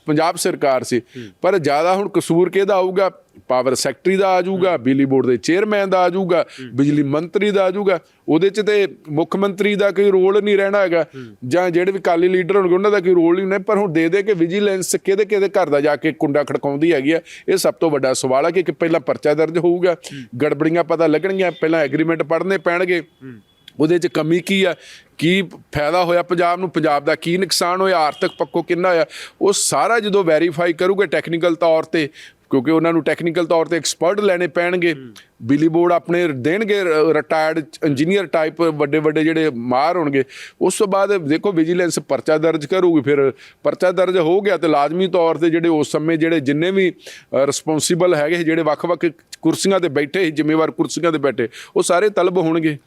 B: ਪੰਜਾਬ ਸਰਕਾਰ ਸੀ ਪਰ ਜ਼ਿਆਦਾ ਹੁਣ ਕਸੂਰ ਕਿਹਦਾ ਆਊਗਾ? ਪਾਵਰ ਸੈਕਟਰੀ ਦਾ ਆ ਜਾਊਗਾ ਬਿਜਲੀ ਬੋਰਡ ਦੇ ਚੇਅਰਮੈਨ ਦਾ ਆ ਜਾਊਗਾ ਬਿਜਲੀ ਮੰਤਰੀ ਦਾ ਆ ਜਾਊਗਾ ਉਹਦੇ ਚ ਤੇ ਮੁੱਖ ਮੰਤਰੀ ਦਾ ਕੋਈ ਰੋਲ ਨਹੀਂ ਰਹਿਣਾ ਹੈਗਾ। ਜਾਂ ਜਿਹੜੇ ਵੀ ਕਾਲੀ ਲੀਡਰ ਹੋਣਗੇ ਉਹਨਾਂ ਦਾ ਕੋਈ ਰੋਲ ਨਹੀਂ ਪਰ ਹੁਣ ਦੇ ਦੇ ਕੇ ਵਿਜੀਲੈਂਸ ਕਿਹਦੇ ਕਿਹਦੇ ਘਰ ਦਾ ਜਾ ਕੇ ਕੁੰਡਾ ਖੜਕਾਉਂਦੀ ਹੈਗੀ ਆ ਇਹ ਸਭ ਤੋਂ ਵੱਡਾ ਸਵਾਲ ਹੈ ਕਿ ਕਿ ਪਹਿਲਾਂ ਪਰਚਾ ਦਰਜ ਹੋਊਗਾ ਗੜਬੜੀਆਂ ਪਤਾ ਲੱਗਣਗੀਆਂ ਪਹਿਲਾਂ ਐਗਰੀਮੈਂਟ ਪੜ੍ਹਨੇ ਪੈਣਗੇ। ਉਹਦੇ 'ਚ ਕਮੀ ਕੀ ਆ? ਕੀ ਫਾਇਦਾ ਹੋਇਆ ਪੰਜਾਬ ਨੂੰ? ਪੰਜਾਬ ਦਾ ਕੀ ਨੁਕਸਾਨ ਹੋਇਆ? ਆਰਥਿਕ ਪੱਖੋਂ ਕਿੰਨਾ ਹੋਇਆ? ਉਹ ਸਾਰਾ ਜਦੋਂ ਵੈਰੀਫਾਈ ਕਰੂਗੇ ਟੈਕਨੀਕਲ ਤੌਰ ਤੇ ਕਿਉਂਕਿ ਉਹਨਾਂ ਨੂੰ ਟੈਕਨੀਕਲ ਤੌਰ ਤੇ ਐਕਸਪਰਟ ਲੈਣੇ ਪੈਣਗੇ। ਬਿਜਲੀ ਬੋਰਡ ਆਪਣੇ ਦੇਣਗੇ ਰਿਟਾਇਰਡ ਇੰਜੀਨੀਅਰ ਟਾਈਪ ਵੱਡੇ ਵੱਡੇ ਜਿਹੜੇ ਮਾਹਰ ਹੋਣਗੇ। ਉਸ ਤੋਂ ਬਾਅਦ ਦੇਖੋ ਵਿਜੀਲੈਂਸ ਪਰਚਾ ਦਰਜ ਕਰੂਗੀ ਫਿਰ ਪਰਚਾ ਦਰਜ ਹੋ ਗਿਆ ਤੇ ਲਾਜ਼ਮੀ ਤੌਰ ਤੇ ਜਿਹੜੇ ਉਸ ਸਮੇਂ ਜਿਹੜੇ ਜਿੰਨੇ ਵੀ ਰਿਸਪੌਂਸੀਬਲ ਹੈਗੇ ਜਿਹੜੇ ਵੱਖ-ਵੱਖ ਕੁਰਸੀਆਂ ਤੇ ਬੈਠੇ ਸੀ ਜ਼ਿੰਮੇਵਾਰ ਕੁਰਸੀਆਂ ਤੇ ਬੈਠੇ ਉਹ ਸਾਰੇ ਤਲਬ ਹੋਣਗੇ।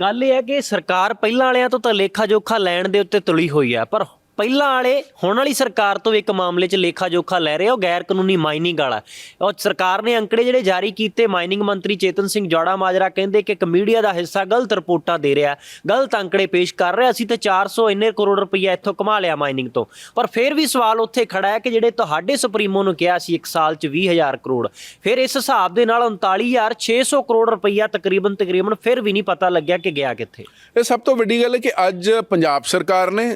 A: ਗੱਲ ਇਹ ਹੈ ਕਿ ਸਰਕਾਰ ਪਹਿਲਾਂ ਵਾਲਿਆਂ ਤੋਂ ਤਾਂ ਲੇਖਾ ਜੋਖਾ ਲੈਣ ਦੇ ਉੱਤੇ ਤੁਲੀ ਹੋਈ ਹੈ ਪਰ ਪਹਿਲਾਂ ਵਾਲੇ ਹੁਣ ਵਾਲੀ ਸਰਕਾਰ ਤੋਂ ਇੱਕ ਮਾਮਲੇ 'ਚ ਲੇਖਾ ਜੋਖਾ ਲੈ ਰਹੇ ਆ, ਉਹ ਗੈਰ ਕਾਨੂੰਨੀ ਮਾਈਨਿੰਗ ਵਾਲਾ। ਉਹ ਸਰਕਾਰ ਨੇ ਅੰਕੜੇ ਜਿਹੜੇ ਜਾਰੀ ਕੀਤੇ ਮਾਈਨਿੰਗ ਮੰਤਰੀ ਚੇਤਨ ਸਿੰਘ ਜੋੜਾ ਮਾਜਰਾ ਕਹਿੰਦੇ ਕਿ ਇੱਕ ਮੀਡੀਆ ਦਾ ਹਿੱਸਾ ਗਲਤ ਰਿਪੋਰਟਾਂ ਦੇ ਰਿਹਾ ਗਲਤ ਅੰਕੜੇ ਪੇਸ਼ ਕਰ ਰਿਹਾ ਅਸੀਂ ਤੇ 400 ਇੰਨੇ ਕਰੋੜ ਰੁਪਈਆ ਇੱਥੋਂ ਕਮਾ ਲਿਆ ਮਾਈਨਿੰਗ ਤੋਂ। ਪਰ ਫਿਰ ਵੀ ਸਵਾਲ ਉੱਥੇ ਖੜਾ ਹੈ ਕਿ ਜਿਹੜੇ ਤੁਹਾਡੇ ਸੁਪਰੀਮੋ ਨੂੰ ਕਿਹਾ ਸੀ ਇੱਕ ਸਾਲ 'ਚ 20000 ਕਰੋੜ ਫਿਰ ਇਸ ਹਿਸਾਬ ਦੇ ਨਾਲ 39600 ਕਰੋੜ ਰੁਪਈਆ ਤਕਰੀਬਨ ਤਕਰੀਬਨ ਫਿਰ ਵੀ ਨਹੀਂ ਪਤਾ ਲੱਗਿਆ ਕਿ ਗਿਆ ਕਿੱਥੇ।
B: ਇਹ ਸਭ ਤੋਂ ਵੱਡੀ ਗੱਲ ਹੈ ਕਿ ਅੱਜ ਪੰਜਾਬ ਸਰਕਾਰ ਨੇ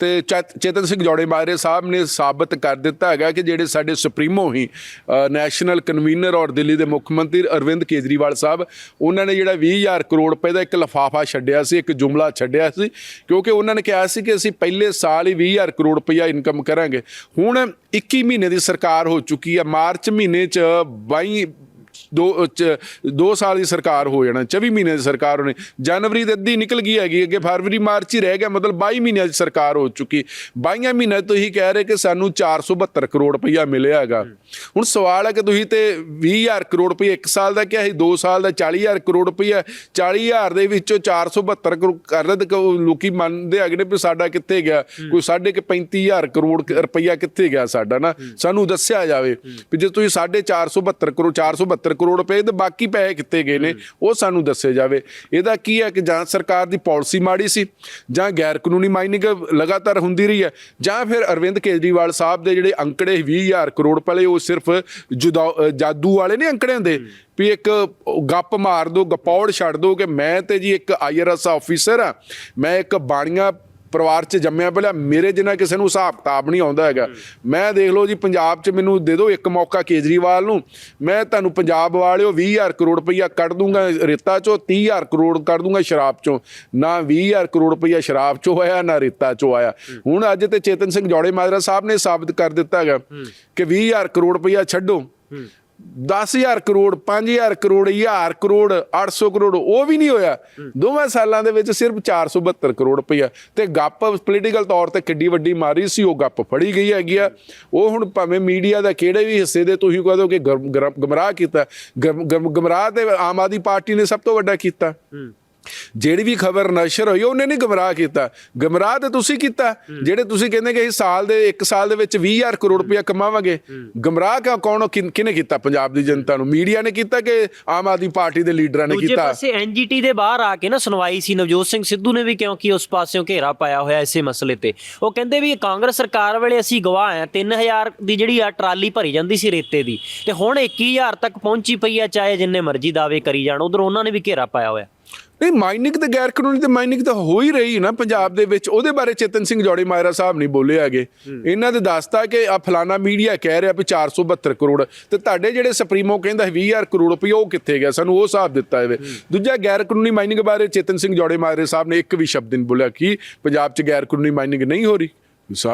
B: ਤੇ ਚੇਤ- ਚੇਤਨ ਸਿੰਘ ਜੌੜੇ ਮਾਜਰੇ ਸਾਹਿਬ ਨੇ ਸਾਬਤ ਕਰ ਦਿੱਤਾ ਹੈਗਾ ਕਿ ਜਿਹੜੇ ਸਾਡੇ ਸੁਪਰੀਮੋ ਹੀ ਨੈਸ਼ਨਲ ਕਨਵੀਨਰ ਔਰ ਦਿੱਲੀ ਦੇ ਮੁੱਖ ਮੰਤਰੀ ਅਰਵਿੰਦ ਕੇਜਰੀਵਾਲ ਸਾਹਿਬ, ਉਹਨਾਂ ਨੇ ਜਿਹੜਾ 20000 ਕਰੋੜ ਰੁਪਏ ਦਾ ਇੱਕ ਲਫਾਫਾ ਛੱਡਿਆ ਸੀ, ਇੱਕ ਜੁਮਲਾ ਛੱਡਿਆ ਸੀ, ਕਿਉਂਕਿ ਉਹਨਾਂ ਨੇ ਕਿਹਾ ਸੀ ਕਿ ਅਸੀਂ ਪਹਿਲੇ ਸਾਲ ਹੀ 20000 ਕਰੋੜ ਰੁਪਇਆ ਇਨਕਮ ਕਰਾਂਗੇ। ਹੁਣ 21 ਮਹੀਨੇ ਦੀ ਸਰਕਾਰ ਹੋ ਚੁੱਕੀ ਹੈ, ਮਾਰਚ ਮਹੀਨੇ ਚ 22 ਦੋ ਚ- ਦੋ ਸਾਲ ਦੀ ਸਰਕਾਰ ਹੋ ਜਾਣਾ 24 ਮਹੀਨੇ ਦੀ ਸਰਕਾਰ ਹੋਣੀ। ਜਨਵਰੀ ਦੇ ਅੱਧੀ ਨਿਕਲ ਗਈ ਹੈਗੀ ਅੱਗੇ ਫਰਵਰੀ ਮਾਰਚ ਹੀ ਰਹਿ ਗਿਆ ਮਤਲਬ 22 ਮਹੀਨਿਆਂ ਦੀ ਸਰਕਾਰ ਹੋ ਚੁੱਕੀ। 22 ਮਹੀਨਿਆਂ 'ਚ ਤੁਸੀਂ ਕਹਿ ਰਹੇ ਕਿ ਸਾਨੂੰ 472 ਕਰੋੜ ਰੁਪਈਆ ਮਿਲਿਆ ਹੈਗਾ। ਹੁਣ ਸਵਾਲ ਹੈ ਕਿ ਤੁਸੀਂ ਤੇ 20000 ਕਰੋੜ ਰੁਪਈਆ ਇੱਕ ਸਾਲ ਦਾ ਕਿਹਾ ਸੀ 2 ਸਾਲ ਦਾ 40000 ਕਰੋੜ ਰੁਪਈਆ 40000 ਦੇ ਵਿੱਚੋਂ 472 ਕਰੋੜ ਕਰ ਰਹੇ ਤੇ ਕੋ- ਲੋਕੀ ਮੰਨਦੇ ਹੈਗੇ ਨੇ ਵੀ ਸਾਡਾ ਕਿੱਥੇ ਗਿਆ। ਕੋਈ ਸਾਢੇ ਕਿ 35000 ਕਰੋੜ ਰੁਪਈਆ ਕਿੱਥੇ ਗਿਆ ਸਾਡਾ ਨਾ? ਸਾਨੂੰ ਦੱਸਿਆ ਜਾਵੇ ਵੀ ਜੇ ਤੁਸੀਂ 472 ਕਰੋੜ 472 ਕਰੋੜ ਰੁਪਏ ਤੇ ਬਾਕੀ ਪੈਸੇ ਕਿੱਥੇ ਗਏ ਨੇ ਉਹ ਸਾਨੂੰ ਦੱਸੇ ਜਾਵੇ। ਇਹਦਾ ਕੀ ਹੈ ਕਿ ਜਾਂ ਸਰਕਾਰ ਦੀ ਪਾਲਿਸੀ ਮਾੜੀ ਸੀ ਜਾਂ ਗੈਰ ਕਾਨੂੰਨੀ ਮਾਈਨਿੰਗ ਲਗਾਤਾਰ ਹੁੰਦੀ ਰਹੀ ਹੈ ਜਾਂ ਫਿਰ ਅਰਵਿੰਦ ਕੇਜਰੀਵਾਲ ਸਾਹਿਬ ਦੇ ਜਿਹੜੇ ਅੰਕੜੇ 20000 ਕਰੋੜ ਪਹਿਲੇ ਉਹ ਸਿਰਫ ਜੁਦਾ- ਵਾਲੇ ਨਹੀਂ ਅੰਕੜੇ ਹੁੰਦੇ ਵੀ ਇੱਕ ਗੱਪ ਮਾਰ ਦੋ ਗਪੌੜ ਛੱਡ ਦੋ ਕਿ ਮੈਂ ਤੇ ਜੀ ਇੱਕ ਆਈਆਰਐਸ ਆਫੀਸਰ ਆ ਮੈਂ ਇੱਕ ਬਾਣੀਆਂ ਪਰਿਵਾਰ 'ਚ ਜੰਮਿਆ ਪਹਿਲਾਂ ਮੇਰੇ ਜਿੰਨਾ ਕਿਸੇ ਨੂੰ ਹਿਸਾਬ ਕਿਤਾਬ ਨਹੀਂ ਆਉਂਦਾ ਹੈਗਾ। ਮੈਂ ਦੇਖ ਲਓ ਜੀ ਪੰਜਾਬ 'ਚ ਮੈਨੂੰ ਦੇ ਦਿਓ ਇੱਕ ਮੌਕਾ ਕੇਜਰੀਵਾਲ ਨੂੰ। ਮੈਂ ਤੁਹਾਨੂੰ ਪੰਜਾਬ ਵਾਲਿਓ 20000 ਕਰੋੜ ਰੁਪਈਆ ਕੱਢ ਦੂੰਗਾ ਰੇਤਾ 'ਚੋਂ 30000 ਕਰੋੜ ਕੱਢ ਦੂੰਗਾ ਸ਼ਰਾਬ 'ਚੋਂ। ਨਾ 20000 ਕਰੋੜ ਰੁਪਈਆ ਸ਼ਰਾਬ 'ਚੋਂ ਆਇਆ ਨਾ ਰੇਤਾ 'ਚੋਂ ਆਇਆ। ਹੁਣ ਅੱਜ ਤੇ ਚੇਤਨ ਸਿੰਘ ਜੌੜੇ ਮਾਜਰਾ ਸਾਹਿਬ ਨੇ ਸਾਬਤ ਕਰ ਦਿੱਤਾ ਹੈਗਾ ਕਿ 20000 ਕਰੋੜ ਰੁਪਈਆ ਛੱਡੋ। 10000 ਕਰੋੜ 5000 ਕਰੋੜ 1000 ਕਰੋੜ 800 ਕਰੋੜ ਉਹ ਵੀ ਨਹੀਂ ਹੋਇਆ। ਦੋਵਾਂ ਸਾਲਾਂ ਦੇ ਵਿੱਚ ਸਿਰਫ 472 ਕਰੋੜ ਰੁਪਈਆ ਤੇ ਗੱਪ ਪੋਲੀਟੀਕਲ ਤੌਰ ਤੇ ਕਿੱਡੀ ਵੱਡੀ ਮਾਰੀ ਸੀ ਉਹ ਗੱਪ ਫੜੀ ਗਈ ਹੈਗੀ ਆ। ਉਹ ਹੁਣ ਭਾਵੇਂ ਮੀਡੀਆ ਦਾ ਕਿਹੜੇ ਵੀ ਹਿੱਸੇ ਦੇ ਤੁਸੀਂ ਕਹੋ ਦੋ ਕਿ ਗਮਰਾਹ ਕੀਤਾ। ਗਮ- ਗਮ- ਗਮਰਾਹ ਤੇ ਆਮ ਆਦਮੀ ਪਾਰਟੀ ਨੇ ਸਭ ਤੋਂ ਵੱਡਾ ਕੀਤਾ। ਜਿਹੜੀ ਵੀ ਖਬਰ ਨਸ਼ਰ ਹੋਈ ਉਹਨੇ ਨਹੀਂ ਗਮਰਾਹ ਕੀਤਾ। ਗਮਰਾਹ ਤੇ ਤੁਸੀਂ ਕੀਤਾ। ਜਿਹੜੇ ਤੁਸੀਂ ਕਹਿੰਦੇ ਕਿ ਇਸ ਸਾਲ ਦੇ 1 ਸਾਲ ਦੇ ਵਿੱਚ 20000 ਕਰੋੜ ਰੁਪਇਆ ਕਮਾਵਾਂਗੇ ਗਮਰਾਹ ਕਿਉਂ ਕੌਣ ਕਿਨ- ਕੀਤਾ ਪੰਜਾਬ ਦੀ ਜਨਤਾ ਨੂੰ? ਮੀਡੀਆ ਨੇ ਕੀਤਾ ਕਿ ਆਮ ਆਦਮੀ ਪਾਰਟੀ ਦੇ ਲੀਡਰਾਂ ਨੇ
A: ਦੂਜੇ
B: ਕੀਤਾ?
A: ਪਾਸੇ ਐਨਜੀਟੀ ਦੇ ਬਾਹਰ ਆ ਕੇ ਨਾ ਸੁਣਵਾਈ ਸੀ ਨਵਜੋਤ ਸਿੰਘ ਸਿੱਧੂ ਨੇ ਵੀ ਕਿਉਂਕਿ ਉਸ ਪਾਸਿਓਂ ਘੇਰਾ ਪਾਇਆ ਹੋਇਆ ਇਸੇ ਮਸਲੇ ਤੇ? ਉਹ ਕਹਿੰਦੇ ਵੀ ਕਾਂਗਰਸ ਸਰਕਾਰ ਵੇਲੇ ਅਸੀਂ ਗਵਾਹ ਆ 3000 ਦੀ ਜਿਹੜੀ ਆ ਟਰਾਲੀ ਭਰੀ ਜਾਂਦੀ ਸੀ ਰੇਤੇ ਦੀ ਤੇ ਹੁਣ 21000 ਤੱਕ ਪਹੁੰਚੀ ਪਈ ਆ ਚਾਹੇ ਜਿੰਨੇ ਮਰਜ਼ੀ ਦਾਅਵੇ ਕਰੀ ਜਾਣ ਉਧਰ ਉਹਨਾਂ ਨੇ ਵੀ ਘੇਰਾ ਪਾਇਆ ਹੋਇਆ।
B: ਨਹੀਂ ਮਾਈਨਿੰਗ ਤੇ ਗੈਰ ਕਾਨੂੰਨੀ ਤੇ ਮਾਈਨਿੰਗ ਤਾਂ ਹੋ ਹੀ ਰਹੀ ਨਾ ਪੰਜਾਬ ਦੇ ਵਿੱਚ। ਉਹਦੇ ਬਾਰੇ ਚੇਤਨ ਸਿੰਘ ਜੋੜੀ ਮਾਇਰਾ ਸਾਹਿਬ ਨਹੀਂ ਬੋਲੇ ਹੈਗੇ। ਇਹਨਾਂ ਦੇ ਦੱਸਤਾ ਕਿ ਆ ਫਲਾਣਾ ਮੀਡੀਆ ਕਹਿ ਰਿਹਾ ਵੀ 472 ਕਰੋੜ। ਤੇ ਤੁਹਾਡੇ ਜਿਹੜੇ ਸੁਪਰੀਮੋ ਕਹਿੰਦਾ 20000 ਕਰੋੜ ਰੁਪਏ ਉਹ ਕਿੱਥੇ ਗਿਆ? ਸਾਨੂੰ ਉਹ ਹਿਸਾਬ ਦਿੱਤਾ ਜਾਵੇ ਦੂਜਾ ਗੈਰ ਕਾਨੂੰਨੀ ਮਾਈਨਿੰਗ ਬਾਰੇ ਚੇਤਨ ਸਿੰਘ ਜੋੜੇ ਮਾਇਰੇ ਸਾਹਿਬ ਨੇ ਇੱਕ ਵੀ ਸ਼ਬਦ ਨਹੀਂ ਬੋਲਿਆ ਕਿ ਪੰਜਾਬ 'ਚ ਗੈਰ ਕਾਨੂੰਨੀ ਮਾਈਨਿੰਗ ਨਹੀਂ ਹੋ ਰਹੀ।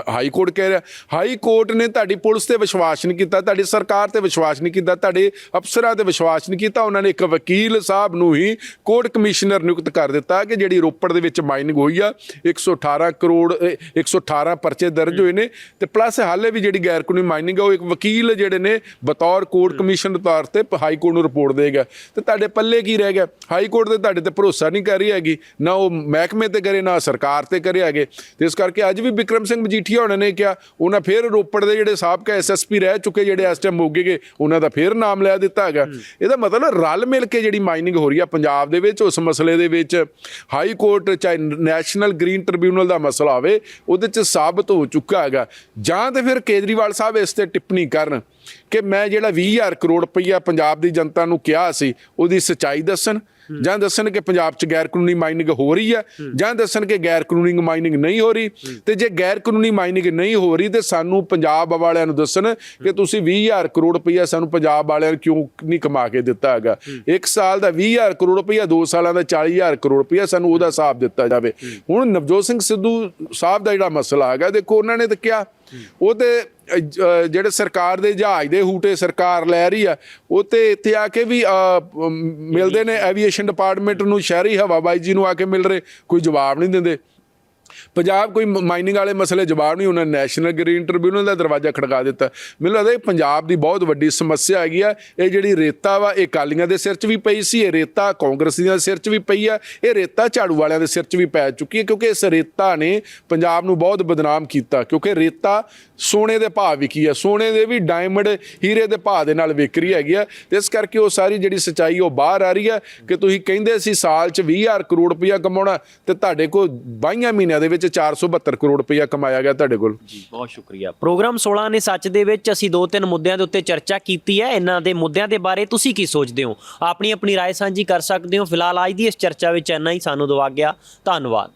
B: ਹਾਈ ਕੋਰਟ ਕਹਿ ਰਿਹਾ ਹਾਈ ਕੋਰਟ ਨੇ ਤੁਹਾਡੀ ਪੁਲਿਸ ਤੇ ਵਿਸ਼ਵਾਸ ਨਹੀਂ ਕੀਤਾ ਤੁਹਾਡੀ ਸਰਕਾਰ ਤੇ ਵਿਸ਼ਵਾਸ ਨਹੀਂ ਕੀਤਾ ਤੁਹਾਡੇ ਅਫਸਰਾਂ ਤੇ ਵਿਸ਼ਵਾਸ ਨਹੀਂ ਕੀਤਾ ਉਹਨਾਂ ਨੇ ਇੱਕ ਵਕੀਲ ਸਾਹਿਬ ਨੂੰ ਹੀ ਕੋਰਟ ਕਮਿਸ਼ਨਰ ਨਿਯੁਕਤ ਕਰ ਦਿੱਤਾ ਕਿ ਜਿਹੜੀ ਰੋਪੜ ਦੇ ਵਿੱਚ ਮਾਈਨਿੰਗ ਹੋਈ ਆ 118 ਕਰੋੜ ਅਹ, 118 ਪਰਚੇ ਦਰਜ ਹੋਏ ਨੇ ਤੇ ਪਲੱਸ ਹਾਲੇ ਵੀ ਜਿਹੜੀ ਗੈਰ ਕਾਨੂੰਨੀ ਮਾਈਨਿੰਗ ਆ ਉਹ ਇੱਕ ਵਕੀਲ ਜਿਹੜੇ ਨੇ ਬਤੌਰ ਕੋਰਟ ਕਮਿਸ਼ਨ ਦੇ ਤੌਰ ਤੇ ਹਾਈ ਕੋਰਟ ਨੂੰ ਰਿਪੋਰਟ ਦੇਗਾ ਤੇ ਤੁਹਾਡੇ ਪੱਲੇ ਕੀ ਰਹਿ ਗਿਆ? ਹਾਈ ਕੋਰਟ ਦੇ ਤੁਹਾਡੇ ਤੇ ਭਰੋਸਾ ਨਹੀਂ ਕਰ ਰਹੀ ਹੈਗੀ ਨਾ ਉਹ ਮਹਿਕਮੇ ਤੇ ਕਰੇ ਨਾ ਸਰਕਾਰ ਤੇ ਕਰੇ ਹੈਗੇ। ਤੇ ਇਸ ਕਰਕੇ ਅੱਜ ਵੀ ਵਿਕਰਮ ਸਿੰਘ ਮਜੀਠੀਆ ਉਹਨਾਂ ਨੇ ਕਿਹਾ ਉਹਨਾਂ ਫੇਰ ਰੋਪੜ ਦੇ ਜਿਹੜੇ ਸਾਬਕਾ ਐਸਐਸਪੀ ਰਹਿ ਚੁੱਕੇ ਜਿਹੜੇ ਇਸ ਟਾਈਮ ਮੋਗੇ ਗਏ ਉਹਨਾਂ ਦਾ ਫੇਰ ਨਾਮ ਲਿਆ ਦਿੱਤਾ ਹੈਗਾ। ਇਹਦਾ ਮਤਲਬ ਰਲ ਮਿਲ ਕੇ ਜਿਹੜੀ ਮਾਈਨਿੰਗ ਹੋ ਰਹੀ ਆ ਪੰਜਾਬ ਦੇ ਵਿੱਚ ਉਸ ਮਸਲੇ ਦੇ ਵਿੱਚ ਹਾਈ ਕੋਰਟ ਚਾਹੇ ਨੈਸ਼ਨਲ ਗ੍ਰੀਨ ਟ੍ਰਿਬਿਊਨਲ ਦਾ ਮਸਲਾ ਹੋਵੇ ਉਹਦੇ ਚ ਸਾਬਤ ਹੋ ਚੁੱਕਾ ਹੈਗਾ। ਜਾਂ ਤੇ ਫਿਰ ਕੇਜਰੀਵਾਲ ਸਾਹਿਬ ਇਸ ਤੇ ਟਿੱਪਣੀ ਕਰਨ ਕਿ ਮੈਂ ਜਿਹੜਾ 20000 ਕਰੋੜ ਰੁਪਈਆ ਪੰਜਾਬ ਦੀ ਜਨਤਾ ਨੂੰ ਕਿਹਾ ਸੀ ਉਹਦੀ ਸਚਾਈ ਦੱਸਣ। ਜਾਂ ਦੱਸਣ ਕਿ ਪੰਜਾਬ 'ਚ ਗੈਰ ਕਾਨੂੰਨੀ ਮਾਈਨਿੰਗ ਹੋ ਰਹੀ ਹੈ ਜਾਂ ਦੱਸਣ ਕਿ ਗੈਰ ਕਾਨੂੰਨੀ ਮਾਈਨਿੰਗ ਨਹੀਂ ਹੋ ਰਹੀ, ਤੇ ਜੇ ਗੈਰ ਕਾਨੂੰਨੀ ਮਾਈਨਿੰਗ ਨਹੀਂ ਹੋ ਰਹੀ ਤੇ ਸਾਨੂੰ ਪੰਜਾਬ ਵਾਲਿਆਂ ਨੂੰ ਦੱਸਣ ਕਿ ਤੁਸੀਂ 20000 ਕਰੋੜ ਰੁਪਈਆ ਸਾਨੂੰ ਪੰਜਾਬ ਵਾਲਿਆਂ ਨੂੰ ਕਿਉਂ ਨਹੀਂ ਕਮਾ ਕੇ ਦਿੱਤਾ ਹੈਗਾ। ਇੱਕ ਸਾਲ ਦਾ 20000 ਕਰੋੜ ਰੁਪਈਆ, ਦੋ ਸਾਲਾਂ ਦਾ 40000 ਕਰੋੜ ਰੁਪਈਆ ਸਾਨੂੰ ਉਹਦਾ ਹਿਸਾਬ ਦਿੱਤਾ ਜਾਵੇ। ਹੁਣ ਨਵਜੋਤ ਸਿੰਘ ਸਿੱਧੂ ਸਾਹਿਬ ਦਾ ਜਿਹੜਾ ਮਸਲਾ ਹੈਗਾ, ਦੇਖੋ ਉਹਨਾਂ ਨੇ ਤਾਂ ਕਿਹਾ, ਉਹ ਤੇ ਜਿਹੜੇ ਸਰਕਾਰ ਦੇ ਜਹਾਜ਼ ਦੇ ਹੂਟੇ ਸਰਕਾਰ ਲੈ ਰਹੀ ਆ ਉਹ ਤੇ ਇੱਥੇ ਆ ਕੇ ਵੀ ਮਿਲਦੇ ਨੇ ਐਵੀਏਸ਼ਨ ਡਿਪਾਰਟਮੈਂਟ ਨੂੰ ਸ਼ਹਿਰੀ ਹਵਾਬਾਜ਼ੀ ਜੀ ਨੂੰ ਆ ਕੇ ਮਿਲ ਰਹੇ ਕੋਈ ਜਵਾਬ ਨਹੀਂ ਦਿੰਦੇ। ਪੰਜਾਬ ਕੋਈ ਮਾਈਨਿੰਗ ਵਾਲੇ ਮਸਲੇ ਜਵਾਬ ਨਹੀਂ, ਉਹਨਾਂ ਨੇ ਨੈਸ਼ਨਲ ਗ੍ਰੀਨ ਟ੍ਰਿਬਿਊਨਲ ਦਾ ਦਰਵਾਜ਼ਾ ਖੜਕਾ ਦਿੱਤਾ। ਮੈਨੂੰ ਲੱਗਦਾ ਇਹ ਪੰਜਾਬ ਦੀ ਬਹੁਤ ਵੱਡੀ ਸਮੱਸਿਆ ਹੈਗੀ ਆ। ਇਹ ਜਿਹੜੀ ਰੇਤਾ ਵਾ, ਇਹ ਕਾਲੀਆਂ ਦੇ ਸਿਰ 'ਚ ਵੀ ਪਈ ਸੀ, ਇਹ ਰੇਤਾ ਕਾਂਗਰਸੀਆਂ ਦੇ ਸਿਰ 'ਚ ਵੀ ਪਈ ਆ। ਇਹ ਰੇਤਾ ਝਾੜੂ ਵਾਲਿਆਂ ਦੇ ਸਿਰ 'ਚ ਵੀ ਪੈ ਚੁੱਕੀ ਹੈ ਕਿਉਂਕਿ ਇਸ ਰੇਤਾ ਨੇ ਪੰਜਾਬ ਨੂੰ ਬਹੁਤ ਬਦਨਾਮ ਕੀਤਾ, ਕਿਉਂਕਿ ਰੇਤਾ ਸੋਨੇ ਦੇ ਭਾਅ ਵਿਕੀ ਆ। ਸੋਨੇ ਦੇ ਵੀ ਡਾਇਮੰਡ ਹੀਰੇ ਦੇ ਭਾਅ ਦੇ ਨਾਲ ਵਿਕ ਰਹੀ ਹੈਗੀ ਆ। ਤੇ ਇਸ ਕਰਕੇ ਉਹ ਸਾਰੀ ਜਿਹੜੀ ਸਚਾਈ ਉਹ ਬਾਹਰ ਆ ਰਹੀ ਆ, ਕਿ ਤੁਸੀਂ ਕਹਿੰਦੇ ਸੀ ਸਾਲ 'ਚ 20000 ਕਰੋੜ ਰੁਪਇਆ ਕਮਾਉਣਾ, ਤੇ ਤੁਹਾਡੇ ਕੋਲ 22 ਮਹੀਨਿਆਂ ਦੇ ਵਿੱਚ 472 ਕਰੋੜ ਰੁਪਇਆ ਕਮਾਇਆ ਗਿਆ ਤੁਹਾਡੇ ਕੋਲ
A: ਜੀ ਬਹੁਤ ਸ਼ੁਕਰੀਆ ਪ੍ਰੋਗਰਾਮ 16 ਨੇ ਸੱਚ ਦੇ ਵਿੱਚ ਅਸੀਂ ਦੋ ਤਿੰਨ ਮੁੱਦਿਆਂ ਦੇ ਉੱਤੇ ਚਰਚਾ ਕੀਤੀ ਹੈ ਇਹਨਾਂ ਦੇ ਮੁੱਦਿਆਂ ਦੇ ਬਾਰੇ ਤੁਸੀਂ ਕੀ ਸੋਚਦੇ ਹੋ ਆਪਣੀ ਆਪਣੀ رائے ਸਾਂਝੀ ਕਰ ਸਕਦੇ ਹੋ ਫਿਲਹਾਲ ਅੱਜ ਦੀ ਇਸ ਚਰਚਾ ਵਿੱਚ ਇੰਨਾ ਹੀ ਸਾਨੂੰ ਦਵਾ ਗਿਆ ਧੰਨਵਾਦ